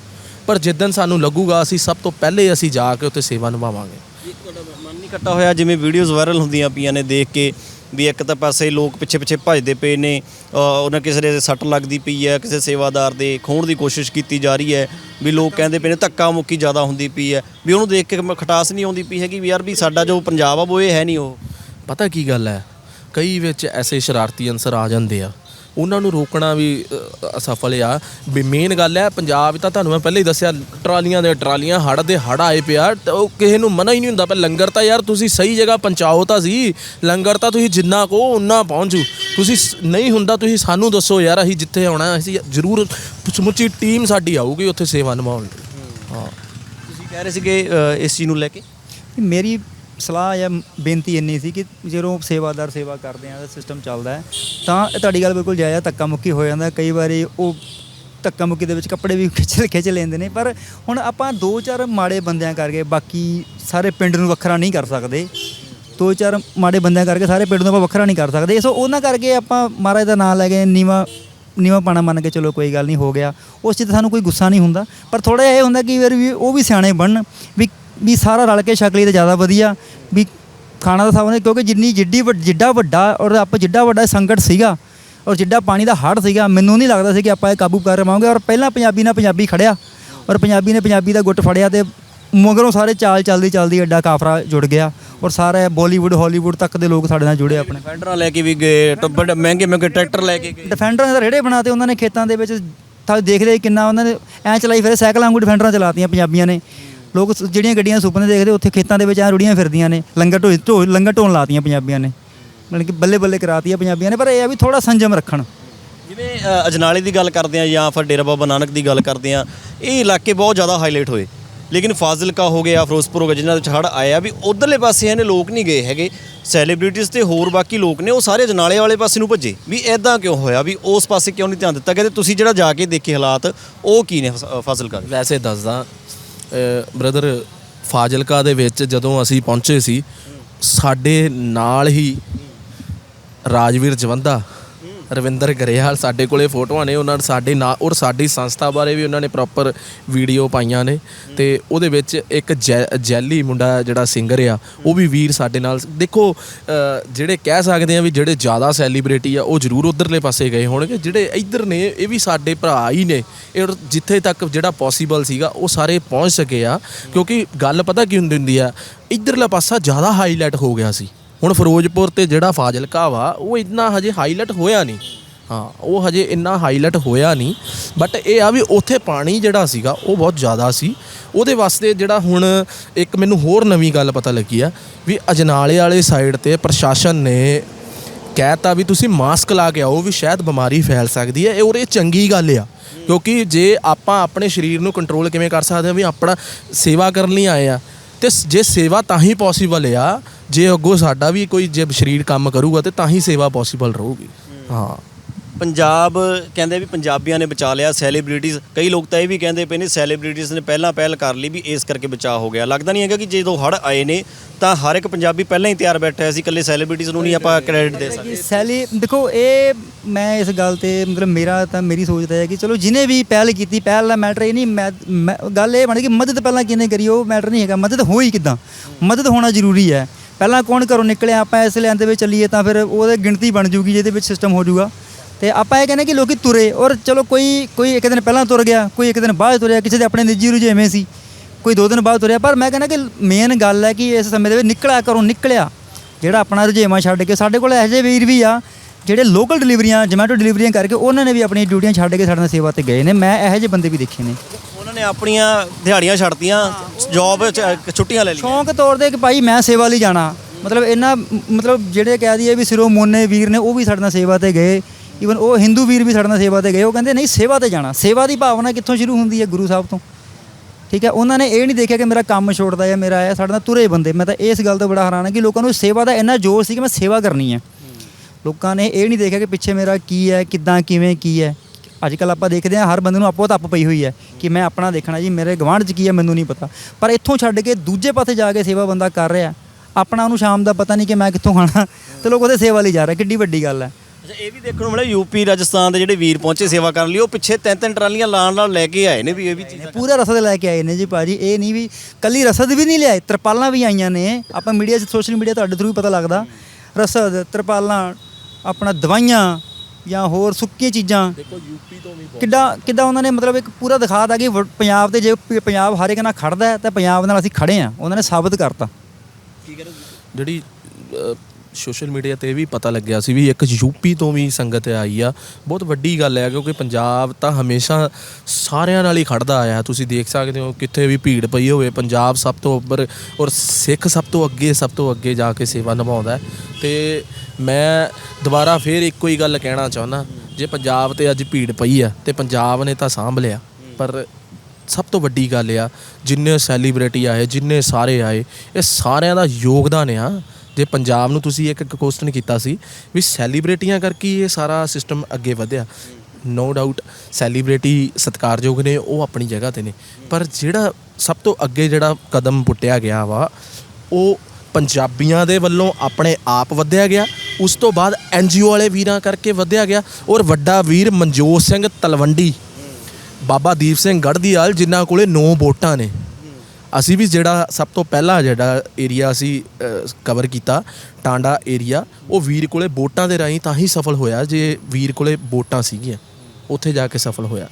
ਪਰ ਜਿੱਦਨ ਸਾਨੂੰ ਲੱਗੂਗਾ, ਅਸੀਂ ਸਭ ਤੋਂ ਪਹਿਲੇ ਅਸੀਂ ਜਾ ਕੇ ਉੱਥੇ ਸੇਵਾ ਨਿਭਾਵਾਂਗੇ। ਇੱਕ ਤੁਹਾਡਾ ਮਨ ਨਹੀਂ ਕੱਟਾ ਹੋਇਆ, ਜਿਵੇਂ ਵੀਡੀਓਜ਼ ਵਾਇਰਲ ਹੁੰਦੀਆਂ ਪਈਆਂ ਨੇ, ਦੇਖ ਕੇ ਵੀ ਇੱਕ ਤਾਂ ਪਾਸੇ ਲੋਕ ਪਿੱਛੇ ਪਿੱਛੇ ਭੱਜਦੇ ਪਏ ਨੇ ਅ, ਉਹਨਾਂ ਕਿਸੇ ਦੇ ਸੱਟ ਲੱਗਦੀ ਪਈ ਹੈ ਕਿਸੇ ਸੇਵਾਦਾਰ ਦੇ ਖੋਣ ਦੀ ਕੋਸ਼ਿਸ਼ ਕੀਤੀ ਜਾ ਰਹੀ ਹੈ ਵੀ ਲੋਕ ਕਹਿੰਦੇ ਪਏ ਨੇ ਧੱਕਾ ਮੁੱਕੀ ਜ਼ਿਆਦਾ ਹੁੰਦੀ ਪਈ ਹੈ। ਵੀ ਉਹਨੂੰ ਦੇਖ ਕੇ ਖਟਾਸ ਨਹੀਂ ਆਉਂਦੀ ਪਈ ਹੈਗੀ ਵੀ ਯਾਰ ਵੀ ਸਾਡਾ ਜੋ ਪੰਜਾਬ ਆ ਉਹ ਇਹ ਹੈ ਨਹੀਂ ਉਹ। ਪਤਾ ਕੀ ਗੱਲ ਹੈ? ਕਈ ਵਿੱਚ ਐਸੇ ਸ਼ਰਾਰਤੀ ਅੰਸਰ ਆ ਜਾਂਦੇ ਆ। ਉਹਨਾਂ ਨੂੰ ਰੋਕਣਾ ਵੀ ਅਸਫਲ ਆ। ਵੀ ਮੇਨ ਗੱਲ ਹੈ ਪੰਜਾਬ ਤਾਂ ਤੁਹਾਨੂੰ ਮੈਂ ਪਹਿਲਾਂ ਹੀ ਦੱਸਿਆ ਟਰਾਲੀਆਂ ਦੇ ਟਰਾਲੀਆਂ ਹੜ ਦੇ ਹੜ ਆਏ ਪਿਆ ਤੇ ਉਹ ਕਿਸੇ ਨੂੰ ਮਨਾ ਹੀ ਨਹੀਂ ਹੁੰਦਾ। ਪਰ ਲੰਗਰ ਤਾਂ ਯਾਰ ਤੁਸੀਂ ਸਹੀ ਜਗ੍ਹਾ ਪਹੁੰਚਾਓ ਤਾਂ ਸੀ। ਲੰਗਰ ਤਾਂ ਤੁਸੀਂ ਜਿੰਨਾ ਕੋ ਉਨਾ ਪਹੁੰਚੂ। ਤੁਸੀਂ ਨਹੀਂ ਹੁੰਦਾ ਤੁਸੀਂ ਸਾਨੂੰ ਦੱਸੋ ਯਾਰ ਅਸੀਂ ਜਿੱਥੇ ਆਉਣਾ ਅਸੀਂ ਜ਼ਰੂਰ ਸਮੁੱਚੀ ਟੀਮ ਸਾਡੀ ਆਊਗੀ ਉੱਥੇ ਸੇਵਾ ਨਿਭਾਉਣ ਲਈ। ਹਾਂ। ਤੁਸੀਂ ਕਹਿ ਰਹੇ ਸੀਗੇ ਇਸ ਚੀਜ਼ ਨੂੰ ਲੈ ਕਿ? ਮੇਰੀ ਸਲਾਹ ਜਾਂ ਬੇਨਤੀ ਇੰਨੀ ਸੀ ਕਿ ਜਦੋਂ ਸੇਵਾਦਾਰ ਸੇਵਾ ਕਰਦੇ ਆ ਦਾ ਸਿਸਟਮ ਚੱਲਦਾ ਹੈ, ਤਾਂ ਇਹ ਤੁਹਾਡੀ ਗੱਲ ਬਿਲਕੁਲ ਜਾਇਆ ਧੱਕਾ ਮੁੱਕੀ ਹੋ ਜਾਂਦਾ। ਕਈ ਵਾਰੀ ਉਹ ਧੱਕਾ ਮੁੱਕੀ ਦੇ ਵਿੱਚ ਕੱਪੜੇ ਵੀ ਖਿੱਚ ਖਿੱਚ ਲੈਂਦੇ ਨੇ, ਪਰ ਹੁਣ ਆਪਾਂ ਦੋ ਚਾਰ ਮਾੜੇ ਬੰਦਿਆਂ ਕਰਕੇ ਬਾਕੀ ਸਾਰੇ ਪਿੰਡ ਨੂੰ ਵੱਖਰਾ ਨਹੀਂ ਕਰ ਸਕਦੇ। ਦੋ ਚਾਰ ਮਾੜੇ ਬੰਦਿਆਂ ਕਰਕੇ ਸਾਰੇ ਪਿੰਡ ਨੂੰ ਆਪਾਂ ਵੱਖਰਾ ਨਹੀਂ ਕਰ ਸਕਦੇ। ਸੋ ਉਹਨਾਂ ਕਰਕੇ ਆਪਾਂ ਮਹਾਰਾਜ ਦਾ ਨਾਮ ਲੈ ਕੇ ਨੀਵਾ ਨੀਵਾ ਪਾਣਾ ਮੰਨ ਕੇ ਚਲੋ ਕੋਈ ਗੱਲ ਨਹੀਂ, ਹੋ ਗਿਆ। ਉਸ 'ਚ ਤਾਂ ਸਾਨੂੰ ਕੋਈ ਗੁੱਸਾ ਨਹੀਂ ਹੁੰਦਾ, ਪਰ ਥੋੜਾ ਜਿਹਾ ਇਹ ਹੁੰਦਾ ਕਿ ਵਾਰ ਵੀ ਉਹ ਵੀ ਸਿਆਣੇ ਬਣਨ, ਵੀ ਵੀ ਸਾਰਾ ਰਲ ਕੇ ਛਕਲੀ ਤਾਂ ਜ਼ਿਆਦਾ ਵਧੀਆ। ਵੀ ਖਾਣਾ ਤਾਂ ਸਭ ਨੇ ਕਿਉਂਕਿ ਜਿੰਨੀ ਜਿੱਡੀ ਜਿੱਡਾ ਵੱਡਾ ਔਰ ਆਪਾਂ ਜਿੱਡਾ ਵੱਡਾ ਸੰਕਟ ਸੀਗਾ ਔਰ ਜਿੱਡਾ ਪਾਣੀ ਦਾ ਹੜ੍ਹ ਸੀਗਾ ਮੈਨੂੰ ਨਹੀਂ ਲੱਗਦਾ ਸੀ ਕਿ ਆਪਾਂ ਇਹ ਕਾਬੂ ਕਰ ਪਾਵਾਂਗੇ। ਔਰ ਪਹਿਲਾਂ ਪੰਜਾਬੀ ਨਾਲ ਪੰਜਾਬੀ ਖੜਿਆ ਔਰ ਪੰਜਾਬੀ ਨੇ ਪੰਜਾਬੀ ਦਾ ਗੁੱਟ ਫੜਿਆ ਤੇ ਮਗਰੋਂ ਸਾਰੇ ਚਾਲ ਚੱਲਦੀ ਚੱਲਦੀ ਐਡਾ ਕਾਫਰਾ ਜੁੜ ਗਿਆ ਔਰ ਸਾਰੇ ਬਾਲੀਵੁੱਡ ਹਾਲੀਵੁੱਡ ਤੱਕ ਦੇ ਲੋਕ ਸਾਡੇ ਨਾਲ ਜੁੜੇ ਆਪਣੇ। ਫੈਂਡਰਾਂ ਲੈ ਕੇ ਵੀ ਗਏ ਟੱਬਰ ਮਹਿੰਗੇ ਮਹਿੰਗੇ ਟਰੈਕਟਰ ਲੈ ਕੇ ਗਏ। ਡਿਫੈਂਡਰਾਂ ਦੇ ਰੇੜੇ ਬਣਾਤੇ ਉਹਨਾਂ ਨੇ ਖੇਤਾਂ ਦੇ ਵਿੱਚ ਤਾਂ ਦੇਖਦੇ ਕਿੰਨਾ ਉਹਨਾਂ ਨੇ ਐਂ ਚਲਾਈ ਫਿਰੇ ਸਾਈਕਲਾਂ ਵਾਂਗੂ ਡਿਫੈਂਡਰਾਂ ਚਲਾਤੀਆਂ ਪੰਜਾਬੀਆਂ ਨੇ। ਲੋਕ ਜਿਹੜੀਆਂ ਗੱਡੀਆਂ ਸੁਪਨੇ ਦੇਖਦੇ ਉੱਥੇ ਖੇਤਾਂ ਦੇ ਵਿੱਚ ਐਂ ਰੁੜੀਆਂ ਫਿਰਦੀਆਂ ਨੇ ਲੰਗਰ ਢੋ ਢੋ ਲੰਗਰ ਢੋਣ ਲਾਤੀਆਂ ਪੰਜਾਬੀਆਂ ਨੇ। ਮਤਲਬ ਕਿ ਬੱਲੇ ਬੱਲੇ ਕਰਾਤੀਆਂ ਪੰਜਾਬੀਆਂ ਨੇ ਪਰ ਇਹ ਆ ਵੀ ਥੋੜਾ ਸੰਜਮ ਰੱਖਣ। ਜਿਵੇਂ ਅ, ਅਜਨਾਲੇ ਦੀ ਗੱਲ ਕਰਦੇ ਆ ਜਾਂ ਫਿਰ ਡੇਰਾ ਬਾਬਾ ਨਾਨਕ ਦੀ ਗੱਲ ਕਰਦੇ ਆ ਇਹ ਇਲਾਕੇ ਬਹੁਤ ਜ਼ਿਆਦਾ ਹਾਈਲਾਈਟ ਹੋਏ। ਲੇਕਿਨ ਫਾਜ਼ਿਲਕਾ ਹੋ ਗਿਆ ਫਿਰੋਜ਼ਪੁਰ ਹੋ ਗਿਆ ਜਿਨ੍ਹਾਂ ਵਿੱਚ ਹੜ੍ਹ ਆਇਆ ਵੀ ਉਧਰਲੇ ਪਾਸੇ ਇਹਨੇ ਲੋਕ ਨਹੀਂ ਗਏ ਹੈਗੇ। ਸੈਲੀਬ੍ਰਿਟੀਜ਼ ਤੇ ਹੋਰ ਬਾਕੀ ਲੋਕ ਨੇ ਉਹ ਸਾਰੇ ਅਜਨਾਲੇ ਵਾਲੇ ਪਾਸੇ ਨੂੰ ਭੱਜੇ। ਵੀ ਐਦਾਂ ਕਿਉਂ ਹੋਇਆ? ਵੀ ਉਸ ਪਾਸੇ ਕਿਉਂ ਨਹੀਂ ਧਿਆਨ ਦਿੱਤਾ ਗਿਆ? ਤੇ ਤੁਸੀਂ ਜਿਹੜਾ ਜਾ ਕੇ ਦੇਖੇ ਹਾਲਾਤ ਉਹ ਕੀ ਨੇ ਫਸ- ਅ, ਫਾਜ਼ਿਲਕਾ ਦੇ? ਵੈਸੇ ਦੱਸਦਾ ਬ੍ਰਦਰ ਫਾਜ਼ਿਲਕਾ ਦੇ ਵਿੱਚ ਜਦੋਂ ਅਸੀਂ ਪਹੁੰਚੇ ਸੀ ਸਾਡੇ ਨਾਲ ਹੀ ਰਾਜਵੀਰ ਜਵੰਦਾ ਰਵਿੰਦਰ ਗਰੇਵਾਲ ਸਾਡੇ ਕੋਲੇ ਫੋਟੋਆਂ ਨੇ, ਉਹਨਾਂ ਸਾਡੇ ਨਾਲ ਔਰ ਸਾਡੀ ਸੰਸਥਾ ਬਾਰੇ ਵੀ ਉਹਨਾਂ ਨੇ ਪ੍ਰੋਪਰ ਵੀਡੀਓ ਪਾਈਆਂ ਨੇ। ਤੇ ਉਹਦੇ ਵਿੱਚ ਇੱਕ ਜੈ- ਜੈਲੀ ਮੁੰਡਾ ਜਿਹੜਾ ਸਿੰਗਰ ਆ, ਉਹ ਵੀ ਵੀਰ ਸਾਡੇ ਨਾਲ ਦੇਖੋ ਜਿਹੜੇ ਕਹਿ ਸਕਦੇ ਆ ਵੀ ਜਿਹੜੇ ਜ਼ਿਆਦਾ ਸੈਲੀਬ੍ਰਿਟੀ ਆ, ਉਹ ਜ਼ਰੂਰ ਉਧਰਲੇ ਪਾਸੇ ਗਏ ਹੋਣਗੇ। ਜਿਹੜੇ ਇੱਧਰ ਨੇ, ਇਹ ਵੀ ਸਾਡੇ ਭਰਾ ਹੀ ਨੇ। ਇਹ ਔਰ ਜਿੱਥੇ ਤੱਕ ਜਿਹੜਾ ਪੋਸੀਬਲ ਸੀਗਾ, ਉਹ ਸਾਰੇ ਪਹੁੰਚ ਸਕੇ ਆ। ਕਿਉਂਕਿ ਗੱਲ ਪਤਾ ਕੀ ਹੁੰਦੀ ਹੁੰਦੀ ਆ, ਇੱਧਰਲਾ ਪਾਸਾ ਜ਼ਿਆਦਾ ਹਾਈਲਾਈਟ ਹੋ ਗਿਆ ਸੀ। ਹੁਣ ਫਿਰੋਜ਼ਪੁਰ ਤੇ ਜਿਹੜਾ ਫਾਜ਼ਿਲਕਾ ਵਾ, ਉਹ ਇੰਨਾ ਹਜੇ ਹਾਈਲਾਈਟ ਹੋਇਆ ਨਹੀਂ। ਹਾਂ, ਉਹ ਹਜੇ ਇੰਨਾ ਹਾਈਲਾਈਟ ਹੋਇਆ ਨਹੀਂ। ਬਟ ਇਹ ਆ ਵੀ ਉੱਥੇ ਪਾਣੀ ਜਿਹੜਾ ਸੀਗਾ, ਉਹ ਬਹੁਤ ਜ਼ਿਆਦਾ ਸੀ। ਉਹਦੇ ਵਾਸਤੇ ਜਿਹੜਾ ਹੁਣ ਇੱਕ ਮੈਨੂੰ ਹੋਰ ਨਵੀਂ ਗੱਲ ਪਤਾ ਲੱਗੀ ਆ ਵੀ ਅਜਨਾਲੇ ਵਾਲੇ ਸਾਈਡ ਤੇ ਪ੍ਰਸ਼ਾਸਨ ਨੇ ਕਹਿਤਾ ਵੀ ਤੁਸੀਂ ਮਾਸਕ ਲਾ ਕੇ ਆਓ ਵੀ ਸ਼ਾਇਦ ਬਿਮਾਰੀ ਫੈਲ ਸਕਦੀ ਹੈ। ਇਹ ਔਰ ਇਹ ਚੰਗੀ ਗੱਲ ਆ, ਕਿਉਂਕਿ ਜੇ ਆਪਾਂ ਆਪਣੇ ਸਰੀਰ ਨੂੰ ਕੰਟਰੋਲ ਕਿਵੇਂ ਕਰ ਸਕਦੇ ਹਾਂ ਵੀ ਆਪਣਾ ਸੇਵਾ ਕਰਨ ਲਈ ਆਏ ਆ, ਤੇ ਜੇ ਸੇਵਾ ਤਾਂ ਹੀ ਪੋਸੀਬਲ ਆ ਜੇ ਅੱਗੋਂ ਸਾਡਾ ਵੀ ਕੋਈ ਜੇ ਸਰੀਰ ਕੰਮ ਕਰੂਗਾ ਤੇ ਤਾਂ ਹੀ ਸੇਵਾ ਪੋਸੀਬਲ ਰਹੂਗੀ। ਹਾਂ। ਪੰਜਾਬ ਕਹਿੰਦੇ ਵੀ ਪੰਜਾਬੀਆਂ ਨੇ ਬਚਾ ਲਿਆ ਸੈਲੀਬ੍ਰਿਟੀਜ਼ ਕਈ ਲੋਕ ਤਾਂ ਇਹ ਵੀ ਕਹਿੰਦੇ ਪਏ ਨੇ ਸੈਲੀਬ੍ਰਿਟੀਜ਼ ਨੇ ਪਹਿਲਾਂ ਪਹਿਲ ਕਰ ਲਈ ਵੀ ਇਸ ਕਰਕੇ ਬਚਾਅ ਹੋ ਗਿਆ। ਲੱਗਦਾ ਨਹੀਂ ਹੈਗਾ ਕਿ ਜਦੋਂ ਹੜ ਆਏ ਨੇ ਤਾਂ ਹਰ ਇੱਕ ਪੰਜਾਬੀ ਪਹਿਲਾਂ ਹੀ ਤਿਆਰ ਬੈਠਾ ਸੀ ਇਕੱਲੇ ਸੈਲੀਬ੍ਰਿਟੀਜ਼ ਨੂੰ ਨਹੀਂ ਆਪਾਂ ਕ੍ਰੈਡਿਟ ਦੇ ਸਕਦੇ। ਕਿ ਸੈਲੀ ਦੇਖੋ ਇਹ ਮੈਂ ਇਸ ਗੱਲ ਤੇ ਮਤਲਬ ਮੇਰਾ ਤਾਂ ਮੇਰੀ ਸੋਚ ਤਾਂ ਹੈ ਕਿ ਚਲੋ ਜਿਹਨੇ ਵੀ ਪਹਿਲ ਕੀਤੀ ਪਹਿਲ ਦਾ ਮੈਟਰ ਇਹ ਨਹੀਂ ਮੈਂ ਮੈਂ- ਗੱਲ ਇਹ ਬਣ ਗਈ ਮਦਦ ਪਹਿਲਾਂ ਕਿਹਨੇ ਕਰੀ ਉਹ ਮੈਟਰ ਨਹੀਂ ਹੈਗਾ। ਮਦਦ ਹੋਈ ਕਿਦਾਂ? ਮਦਦ ਹੋਣਾ ਜ਼ਰੂਰੀ ਹੈ। ਪਹਿਲਾਂ ਕੌਣ ਘਰੋਂ ਨਿਕਲਿਆ? ਆਪਾਂ ਇਸ ਲਾਈਨ ਦੇ ਵਿੱਚ ਚੱਲੀਏ ਤਾਂ ਫਿਰ ਉਹਦੇ ਗਿਣਤੀ ਬਣ ਜੂਗੀ, ਜਿਹਦੇ ਵਿੱਚ ਸਿਸਟਮ ਹੋ ਜੂਗਾ। ਤੇ ਆਪਾਂ ਇਹ ਕਹਿੰਦੇ ਕਿ ਲੋਕੀ ਤੁਰੇ ਔਰ ਚਲੋ ਕੋਈ ਕੋਈ ਇੱਕ ਦਿਨ ਪਹਿਲਾਂ ਤੁਰ ਗਿਆ, ਕੋਈ ਇੱਕ ਦਿਨ ਬਾਅਦ ਤੁਰਿਆ, ਕਿਸੇ ਦੇ ਆਪਣੇ ਨਿੱਜੀ ਰੁਝੇਵੇਂ ਸੀ, ਕੋਈ ਦੋ ਦਿਨ ਬਾਅਦ ਤੁਰਿਆ। ਪਰ ਮੈਂ ਕਹਿੰਦਾ ਕਿ ਮੇਨ ਗੱਲ ਹੈ ਕਿ ਇਸ ਸਮੇਂ ਦੇ ਵਿੱਚ ਨਿਕਲਿਆ, ਘਰੋਂ ਨਿਕਲਿਆ, ਜਿਹੜਾ ਆਪਣਾ ਰੁਝੇਵਾਂ ਛੱਡ ਕੇ, ਸਾਡੇ ਕੋਲ ਇਹੋ ਜਿਹੇ ਵੀਰ ਵੀ ਆ, ਜਿਹੜੇ ਲੋਕਲ ਡਿਲੀਵਰੀਆਂ ਜੋਮੈਟੋ ਡਿਲੀਵਰੀਆਂ ਕਰਕੇ ਉਹਨਾਂ ਨੇ ਵੀ ਆਪਣੀਆਂ ਡਿਊਟੀਆਂ ਛੱਡ ਕੇ ਸਾਡੇ ਨਾਲ ਸੇਵਾ ਤੇ ਗਏ ਨੇ। ਮੈਂ ਇਹੋ ਜਿਹੇ ਬੰਦੇ ਵੀ ਦੇਖੇ ਨੇ। ਨੇ ਆਪਣੀਆਂ ਦਿਹਾੜੀਆਂ ਛੱਡਤੀਆਂ ਜੌਬ ਛੁੱਟੀਆਂ ਲੈ ਲਈਆਂ। ਸ਼ੌਂਕ ਤੌਰ ਤੇ ਕਿ ਭਾਈ ਮੈਂ ਸੇਵਾ ਲਈ ਜਾਣਾ। ਮਤਲਬ ਇਹਨਾਂ ਮਤਲਬ ਜਿਹੜੇ ਕਹਿ ਦਈਏ ਵੀ ਸਿਰੋਂ ਮੋਨੇ ਵੀਰ ਨੇ ਉਹ ਵੀ ਸਾਡੇ ਨਾਲ ਸੇਵਾ ਤੇ ਗਏ। ਈਵਨ ਉਹ ਹਿੰਦੂ ਵੀਰ ਵੀ ਸਾਡੇ ਨਾਲ ਸੇਵਾ ਤੇ ਗਏ। ਉਹ ਕਹਿੰਦੇ, ਨਹੀਂ, ਸੇਵਾ ਤੇ ਜਾਣਾ। ਸੇਵਾ ਦੀ ਭਾਵਨਾ ਕਿੱਥੋਂ ਸ਼ੁਰੂ ਹੁੰਦੀ ਹੈ ਗੁਰੂ ਸਾਹਿਬ ਤੋਂ? ਠੀਕ ਹੈ, ਉਹਨਾਂ ਨੇ ਇਹ ਨਹੀਂ ਦੇਖਿਆ ਕਿ ਮੇਰਾ ਕੰਮ ਛੋੜਦਾ ਹੈ ਮੇਰਾ ਹੈ ਸਾਡੇ ਨਾਲ ਤੁਰੇ ਬੰਦੇ। ਮੈਂ ਤਾਂ ਇਸ ਗੱਲ ਤੋਂ ਬੜਾ ਹੈਰਾਨ ਹਾਂ ਕਿ ਲੋਕਾਂ ਨੂੰ ਸੇਵਾ ਦਾ ਇੰਨਾ ਜ਼ੋਰ ਸੀ ਕਿ ਮੈਂ ਸੇਵਾ ਕਰਨੀ ਹੈ। ਲੋਕਾਂ ਨੇ ਇਹ ਨਹੀਂ ਦੇਖਿਆ ਕਿ ਪਿੱਛੇ ਮੇਰਾ ਕੀ ਹੈ, ਕਿੱਦਾਂ, ਕਿਵੇਂ, ਕੀ ਹੈ। ਅੱਜ ਕੱਲ ਆਪਾਂ ਦੇਖਦੇ ਹਾਂ ਹਰ ਬੰਦੇ ਨੂੰ ਆਪੋ ਤੱਪ ਪਈ ਹੋਈ ਹੈ ਕਿ ਮੈਂ ਆਪਣਾ ਦੇਖਣਾ ਜੀ ਮੇਰੇ ਗਵਾਂਢ 'ਚ ਕੀ ਹੈ ਮੈਨੂੰ ਨਹੀਂ ਪਤਾ। ਪਰ ਇੱਥੋਂ ਛੱਡ ਕੇ ਦੂਜੇ ਪਾਸੇ ਜਾ ਕੇ ਸੇਵਾ ਬੰਦਾ ਕਰ ਰਿਹਾ ਆਪਣਾ ਉਹਨੂੰ ਸ਼ਾਮ ਦਾ ਪਤਾ ਨਹੀਂ ਕਿ ਮੈਂ ਕਿੱਥੋਂ ਖਾਣਾ ਤੇ ਲੋਕ ਉਹਦੇ ਸੇਵਾ ਲਈ ਜਾ ਰਿਹਾ ਕਿੱਡੀ ਵੱਡੀ ਗੱਲ ਹੈ। ਅੱਛਾ ਇਹ ਵੀ ਦੇਖਣ ਨੂੰ ਮਿਲਿਆ ਯੂਪੀ ਰਾਜਸਥਾਨ ਦੇ ਜਿਹੜੇ ਵੀਰ ਪਹੁੰਚੇ ਸੇਵਾ ਕਰਨ ਲਈ ਉਹ ਪਿੱਛੇ ਤਿੰਨ ਤਿੰਨ ਟਰਾਲੀਆਂ ਲਾਣ ਨਾਲ ਲੈ ਕੇ ਆਏ ਨੇ ਵੀ ਇਹ ਵੀ ਚੀਜ਼ਾਂ ਪੂਰਾ ਰਸਦ ਲੈ ਕੇ ਆਏ ਨੇ ਜੀ ਭਾਜੀ ਇਹ ਨਹੀਂ ਵੀ ਕੱਲੀ ਰਸਦ ਵੀ ਨਹੀਂ ਲਿਆਏ ਤਰਪਾਲਾਂ ਵੀ ਆਈਆਂ ਨੇ। ਆਪਾਂ ਮੀਡੀਆ 'ਚ ਸੋਸ਼ਲ ਮੀਡੀਆ ਤੁਹਾਡੇ ਥਰੂ ਵੀ ਪਤਾ ਲੱਗਦਾ। ਰਸਦ ਤਰਪਾਲਾਂ ਆਪਣਾ ਦਵਾਈਆਂ ਜਾਂ ਹੋਰ ਸੁੱਕੀਆਂ ਚੀਜ਼ਾਂ। ਦੇਖੋ ਯੂਪੀ ਤੋਂ ਵੀ ਕਿੱਦਾਂ ਕਿੱਦਾਂ ਉਹਨਾਂ ਨੇ ਮਤਲਬ ਇੱਕ ਪੂਰਾ ਦਿਖਾ ਤਾ ਕਿ ਵ- ਪੰਜਾਬ ਤੇ ਜੇ ਪ- ਪੰਜਾਬ ਹਰ ਇੱਕ ਨਾਲ ਖੜਦਾ ਹੈ ਤਾਂ ਪੰਜਾਬ ਨਾਲ ਅਸੀਂ ਖੜੇ ਆ ਉਹਨਾਂ ਨੇ ਸਾਬਤ ਕਰਤਾ। ਜਿਹੜੀ ਸੋਸ਼ਲ ਮੀਡੀਆ ਤੇ ਇਹ ਵੀ ਪਤਾ ਲੱਗਿਆ ਸੀ ਵੀ ਇੱਕ ਯੂਪੀ ਤੋਂ ਵੀ ਸੰਗਤ ਆਈ ਆ। ਬਹੁਤ ਵੱਡੀ ਗੱਲ ਹੈ ਕਿਉਂਕਿ ਪੰਜਾਬ ਤਾਂ ਹਮੇਸ਼ਾ ਸਾਰਿਆਂ ਨਾਲ ਹੀ ਖੜਦਾ ਆਇਆ। ਤੁਸੀਂ ਦੇਖ ਸਕਦੇ ਹੋ ਕਿੱਥੇ ਵੀ ਭੀੜ ਪਈ ਹੋਵੇ, ਪੰਜਾਬ ਸਭ ਤੋਂ ਉੱਪਰ ਔਰ ਸਿੱਖ ਸਭ ਤੋਂ ਅੱਗੇ, ਸਭ ਤੋਂ ਅੱਗੇ ਜਾ ਕੇ ਸੇਵਾ ਨਿਭਾਉਂਦਾ ਹੈ। ਤੇ ਮੈਂ ਦੁਬਾਰਾ ਫੇਰ ਇੱਕੋ ਹੀ ਗੱਲ ਕਹਿਣਾ ਚਾਹੁੰਦਾ, ਜੇ ਪੰਜਾਬ ਤੇ ਅੱਜ ਭੀੜ ਪਈ ਆ ਤੇ ਪੰਜਾਬ ਨੇ ਤਾਂ ਸਾਂਭ ਲਿਆ। ਪਰ ਸਭ ਤੋਂ ਵੱਡੀ ਗੱਲ ਆ, ਜਿੰਨੇ ਸੈਲੀਬ੍ਰਿਟੀ ਆਏ, ਜਿੰਨੇ ਸਾਰੇ ਆਏ, ਇਹ ਸਾਰਿਆਂ ਦਾ ਯੋਗਦਾਨ ਆ। ਜੇ ਪੰਜਾਬ ਨੂੰ ਤੁਸੀਂ ਇੱਕ ਕੁਐਸਚਨ ਕੀਤਾ ਸੀ ਵੀ ਸੈਲੀਬ੍ਰਿਟੀਆਂ ਕਰਕੇ ਇਹ ਸਾਰਾ ਸਿਸਟਮ ਅੱਗੇ ਵਧਿਆ ਨੋ ਡਾਊਟ ਸੈਲੀਬ੍ਰਿਟੀ ਸਤਿਕਾਰਯੋਗ ਨੇ, ਉਹ ਆਪਣੀ ਜਗ੍ਹਾ ਤੇ ਨੇ। ਪਰ ਜਿਹੜਾ ਸਭ ਤੋਂ ਅੱਗੇ ਜਿਹੜਾ ਕਦਮ ਪੁੱਟਿਆ ਗਿਆ ਵਾ, ਉਹ ਪੰਜਾਬੀਆਂ ਦੇ ਵੱਲੋਂ ਆਪਣੇ ਆਪ ਵਧਿਆ ਗਿਆ, ਉਸ ਤੋਂ ਬਾਅਦ ਐਨਜੀਓ ਵਾਲੇ ਵੀਰਾਂ ਕਰਕੇ ਵਧਿਆ ਗਿਆ, ਔਰ ਵੱਡਾ ਵੀਰ ਮਨਜੋਤ ਸਿੰਘ ਤਲਵੰਡੀ। ਬਾਬਾ ਦੀਪ ਸਿੰਘ ਗੜਦੀਵਾਲ ਜਿਨ੍ਹਾਂ ਕੋਲੇ 9 ਵੋਟਾਂ ਨੇ। ਅਸੀਂ ਵੀ ਜਿਹੜਾ ਸਭ ਤੋਂ ਪਹਿਲਾ ਜਿਹੜਾ ਏਰੀਆ ਅਸੀਂ ਕਵਰ ਕੀਤਾ, ਟਾਂਡਾ ਏਰੀਆ ਉਹ ਵੀਰ ਕੋਲੇ ਵੋਟਾਂ ਦੇ ਰਾਹੀਂ ਤਾਂ ਹੀ ਸਫਲ ਹੋਇਆ ਜੇ ਵੀਰ ਕੋਲੇ ਵੋਟਾਂ ਸੀਗੀਆਂ। ਉੱਥੇ ਜਾ ਕੇ ਸਫਲ ਹੋਇਆ।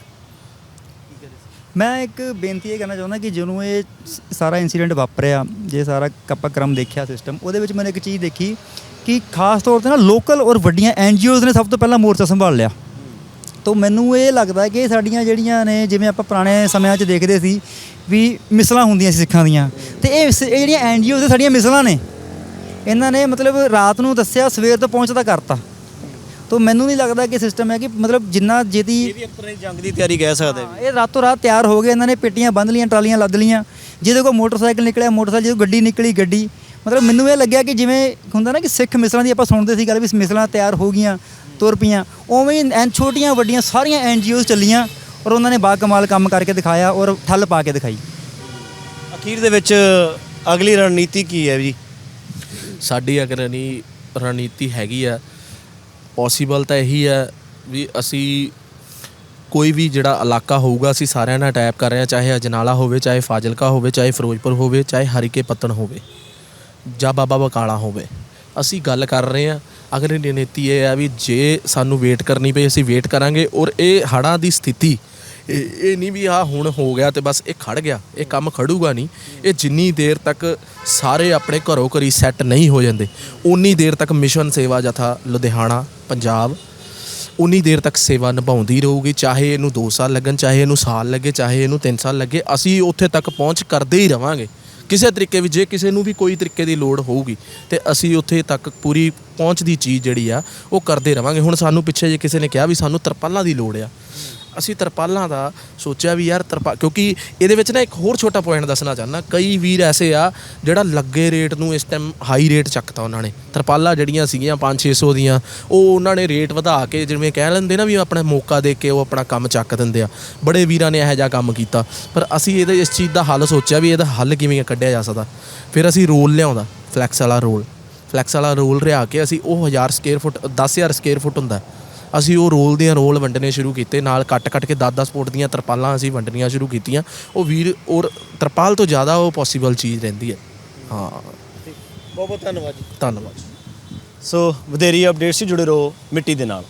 ਮੈਂ ਇੱਕ ਬੇਨਤੀ ਇਹ ਕਰਨਾ ਚਾਹੁੰਦਾ ਕਿ ਜਦੋਂ ਇਹ ਸਾਰਾ ਇਨਸੀਡੈਂਟ ਵਾਪਰਿਆ, ਜੇ ਸਾਰਾ ਆਪਾਂ ਕ੍ਰਮ ਦੇਖਿਆ ਸਿਸਟਮ ਉਹਦੇ ਵਿੱਚ ਮੈंने ਇੱਕ ਚੀਜ਼ ਦੇਖੀ ਕਿ ਖਾਸ ਤੌਰ ਤੇ ਨਾ ਲੋਕਲ ਔਰ ਵੱਡੀਆਂ ਐਨਜੀਓਜ਼ ਨੇ ਸਭ ਤੋਂ ਪਹਿਲਾਂ ਮੋਰਚਾ ਸੰਭਾਲ ਲਿਆ। ਤੋਂ ਮੈਨੂੰ ਇਹ ਲੱਗਦਾ ਕਿ ਸਾਡੀਆਂ ਜਿਹੜੀਆਂ ਨੇ ਜਿਵੇਂ ਆਪਾਂ ਪੁਰਾਣੇ ਸਮਿਆਂ 'ਚ ਦੇਖਦੇ ਸੀ ਵੀ ਮਿਸਲਾਂ ਹੁੰਦੀਆਂ ਸੀ ਸਿੱਖਾਂ ਦੀਆਂ ਤੇ ਇਹ ਸ- ਇਹ ਜਿਹੜੀਆਂ ਐਨਜੀਓਜ਼ ਸਾਡੀਆਂ ਮਿਸਲਾਂ ਨੇ। ਇਹਨਾਂ ਨੇ ਮਤਲਬ ਰਾਤ ਨੂੰ ਦੱਸਿਆ ਸਵੇਰ ਤੋਂ ਪਹੁੰਚਦਾ ਕਰਤਾ। ਤੋਂ ਮੈਨੂੰ ਨਹੀਂ ਲੱਗਦਾ ਕਿ ਸਿਸਟਮ ਹੈ ਕਿ ਮਤਲਬ ਜਿੰਨਾ ਜਿਹਦੀ ਇਹ ਵੀ ਇੱਕ ਤਰ੍ਹਾਂ ਦੀ ਜੰਗ ਦੀ ਤਿਆਰੀ ਕਹਿ ਸਕਦੇ ਹਾਂ, ਇਹ ਰਾਤੋਂ ਰਾਤ ਤਿਆਰ ਹੋ ਗਏ ਇਹਨਾਂ ਨੇ ਪੇਟੀਆਂ ਬੰਦ ਲੀਆਂ ਟਰਾਲੀਆਂ ਲੱਦ ਲੀਆਂ। ਜਿਹਦੇ ਕੋਲ ਮੋਟਰਸਾਈਕਲ ਨਿਕਲਿਆ ਮੋਟਰਸਾਈਕਲ ਜਦੋਂ ਗੱਡੀ ਨਿਕਲੀ ਗੱਡੀ। ਮਤਲਬ ਮੈਨੂੰ ਇਹ ਲੱਗਿਆ ਕਿ ਜਿਵੇਂ ਹੁੰਦਾ ਨਾ ਕਿ ਸਿੱਖ ਮਿਸਲਾਂ ਦੀ ਆਪਾਂ ਸੁਣਦੇ ਸੀ ਗੱਲ ਵੀ ਮਿਸਲਾਂ ਤਿਆਰ ਹੋ ਗਈਆਂ ਤੁਰ ਪਈਆਂ। ਉਵੇਂ ਹੀ ਐਨ ਛੋਟੀਆਂ ਵੱਡੀਆਂ ਸਾਰੀਆਂ ਐਨਜੀਓਜ਼ ਚੱਲੀਆਂ ਔਰ ਉਹਨਾਂ ਨੇ ਬਾ ਕਮਾਲ ਕੰਮ ਕਰਕੇ ਦਿਖਾਇਆ ਔਰ ਠੱਲ ਪਾ ਕੇ ਦਿਖਾਈ। ਅਖੀਰ ਦੇ ਵਿੱਚ ਅਗਲੀ ਰਣਨੀਤੀ ਕੀ ਹੈ ਜੀ? ਸਾਡੀ ਅਗਰ ਰਣੀ ਰਣਨੀਤੀ ਹੈਗੀ ਆ ਪੋਸੀਬਲ ਤਾਂ ਇਹੀ ਹੈ ਵੀ ਅਸੀਂ ਕੋਈ ਵੀ ਜਿਹੜਾ ਇਲਾਕਾ ਹੋਊਗਾ ਅਸੀਂ ਸਾਰਿਆਂ ਨਾਲ ਅਟੈਪ ਕਰ ਰਹੇ ਹਾਂ ਚਾਹੇ ਅਜਨਾਲਾ ਹੋਵੇ ਚਾਹੇ ਫਾਜ਼ਿਲਕਾ ਹੋਵੇ ਚਾਹੇ ਫਿਰੋਜ਼ਪੁਰ ਹੋਵੇ ਚਾਹੇ ਹਰੀਕੇ ਪੱਤਣ ਹੋਵੇ ਜਾਂ ਬਾਬਾ ਬਕਾਲਾ ਹੋਵੇ। ਅਸੀਂ ਗੱਲ ਕਰ ਰਹੇ ਹਾਂ ਅਗਰ ਰਣਨੀਤੀ ਇਹ ਹੈ ਵੀ ਜੇ ਸਾਨੂੰ ਵੇਟ ਕਰਨੀ ਪਈ, ਅਸੀਂ ਵੇਟ ਕਰਾਂਗੇ ਔਰ ਇਹ ਹੜ੍ਹਾਂ ਦੀ ਸਥਿਤੀ, ਇਹ ਇਹ ਨਹੀਂ ਵੀ ਆ ਹੁਣ ਹੋ ਗਿਆ ਤੇ ਬਸ ਇਹ ਖੜ ਗਿਆ, ਇਹ ਕੰਮ ਖੜੂਗਾ ਨਹੀਂ। ਇਹ ਜਿੰਨੀ ਦੇਰ ਤੱਕ ਸਾਰੇ ਆਪਣੇ ਘਰੋਂ ਘਰੀ ਸੈੱਟ ਨਹੀਂ ਹੋ ਜਾਂਦੇ, ਉਨੀ ਦੇਰ ਤੱਕ ਮਿਸ਼ਨ ਸੇਵਾ ਜਥਾ ਲੁਧਿਆਣਾ, ਪੰਜਾਬ, ਉਨੀ ਦੇਰ ਤੱਕ ਸੇਵਾ ਨਿਭਾਉਂਦੀ ਰਹੂਗੀ, ਚਾਹੇ ਇਹਨੂੰ 2 ਸਾਲ ਲੱਗਣ, ਚਾਹੇ ਇਹਨੂੰ ਸਾਲ ਲੱਗੇ, ਚਾਹੇ ਇਹਨੂੰ 3 ਸਾਲ ਲੱਗੇ, ਅਸੀਂ ਉੱਥੇ ਤੱਕ ਪਹੁੰਚ ਕਰਦੇ ਹੀ ਰਵਾਂਗੇ। ਕਿਸੇ ਤਰੀਕੇ ਵੀ, ਜੇ ਕਿਸੇ ਨੂੰ ਵੀ ਕੋਈ ਤਰੀਕੇ ਦੀ ਲੋੜ ਹੋਊਗੀ, ਤੇ ਅਸੀਂ ਉੱਥੇ ਤੱਕ ਪੂਰੀ ਪਹੁੰਚ ਦੀ ਚੀਜ਼ ਜਿਹੜੀ ਆ, ਉਹ ਕਰਦੇ ਰਵਾਂਗੇ। ਹੁਣ ਸਾਨੂੰ ਪਿੱਛੇ ਜੇ ਕਿਸੇ ਨੇ ਕਿਹਾ ਵੀ ਸਾਨੂੰ ਤਰਪਾਲਾਂ ਦੀ ਲੋੜ ਆ ਅਸੀਂ ਤਰਪਾਲਾਂ ਦਾ ਸੋਚਿਆ ਵੀ ਯਾਰ ਤਰਪਾ, ਕਿਉਂਕਿ ਇਹਦੇ ਵਿੱਚ ਨਾ ਇੱਕ ਹੋਰ ਛੋਟਾ ਪੁਆਇੰਟ ਦੱਸਣਾ ਚਾਹੁੰਦਾ, ਕਈ ਵੀਰ ਐਸੇ ਆ ਜਿਹੜਾ ਲੱਗੇ ਰੇਟ ਨੂੰ ਇਸ ਟਾਈਮ ਹਾਈ ਰੇਟ ਚੱਕਤਾ ਉਹਨਾਂ ਨੇ। ਤਰਪਾਲਾਂ ਜਿਹੜੀਆਂ ਸੀਗੀਆਂ 5-600 ਦੀਆਂ, ਉਹ ਉਹਨਾਂ ਨੇ ਰੇਟ ਵਧਾ ਕੇ ਜਿਵੇਂ ਕਹਿ ਲੈਂਦੇ ਨਾ ਵੀ ਆਪਣਾ ਮੌਕਾ ਦੇ ਕੇ ਉਹ ਆਪਣਾ ਕੰਮ ਚੱਕ ਦਿੰਦੇ ਆ। ਬੜੇ ਵੀਰਾਂ ਨੇ ਇਹੋ ਜਿਹਾ ਕੰਮ ਕੀਤਾ। ਪਰ ਅਸੀਂ ਇਹਦੇ ਇਸ ਚੀਜ਼ ਦਾ ਹੱਲ ਸੋਚਿਆ ਵੀ ਇਹਦਾ ਹੱਲ ਕਿਵੇਂ ਕੱਢਿਆ ਜਾ ਸਕਦਾ। ਫਿਰ ਅਸੀਂ ਰੋਲ ਲਿਆਉਂਦਾ ਫਲੈਕਸ ਵਾਲਾ ਰੋਲ। ਫਲੈਕਸ ਵਾਲਾ ਰੋਲ ਰਿਆ ਕੇ ਅਸੀਂ ਉਹ 1000 ਸਕੁਅਰ ਫੁੱਟ 10000 ਸਕੁਅਰ ਫੁੱਟ ਹੁੰਦਾ। ਅਸੀਂ ਉਹ ਰੋਲ ਦੀਆਂ ਰੋਲ ਵੰਡਣੇ ਸ਼ੁਰੂ ਕੀਤੇ ਨਾਲ ਕੱਟ ਕੱਟ ਕੇ 10-10 ਫੁੱਟ ਦੀਆਂ ਤਰਪਾਲਾਂ ਅਸੀਂ ਵੰਡਣੀਆਂ ਸ਼ੁਰੂ ਕੀਤੀਆਂ। ਉਹ ਵੀਰ ਔਰ ਤਰਪਾਲ ਤੋਂ ਜ਼ਿਆਦਾ ਉਹ ਪੋਸੀਬਲ ਚੀਜ਼ ਰਹਿੰਦੀ ਹੈ। ਹਾਂ। ਬਹੁਤ ਬਹੁਤ ਧੰਨਵਾਦ ਜੀ। ਧੰਨਵਾਦ। ਸੋ ਵਧੇਰੀ ਅਪਡੇਟਸ ਸੀ ਜੁੜੇ ਰਹੋ ਮਿੱਟੀ ਦੇ ਨਾਲ।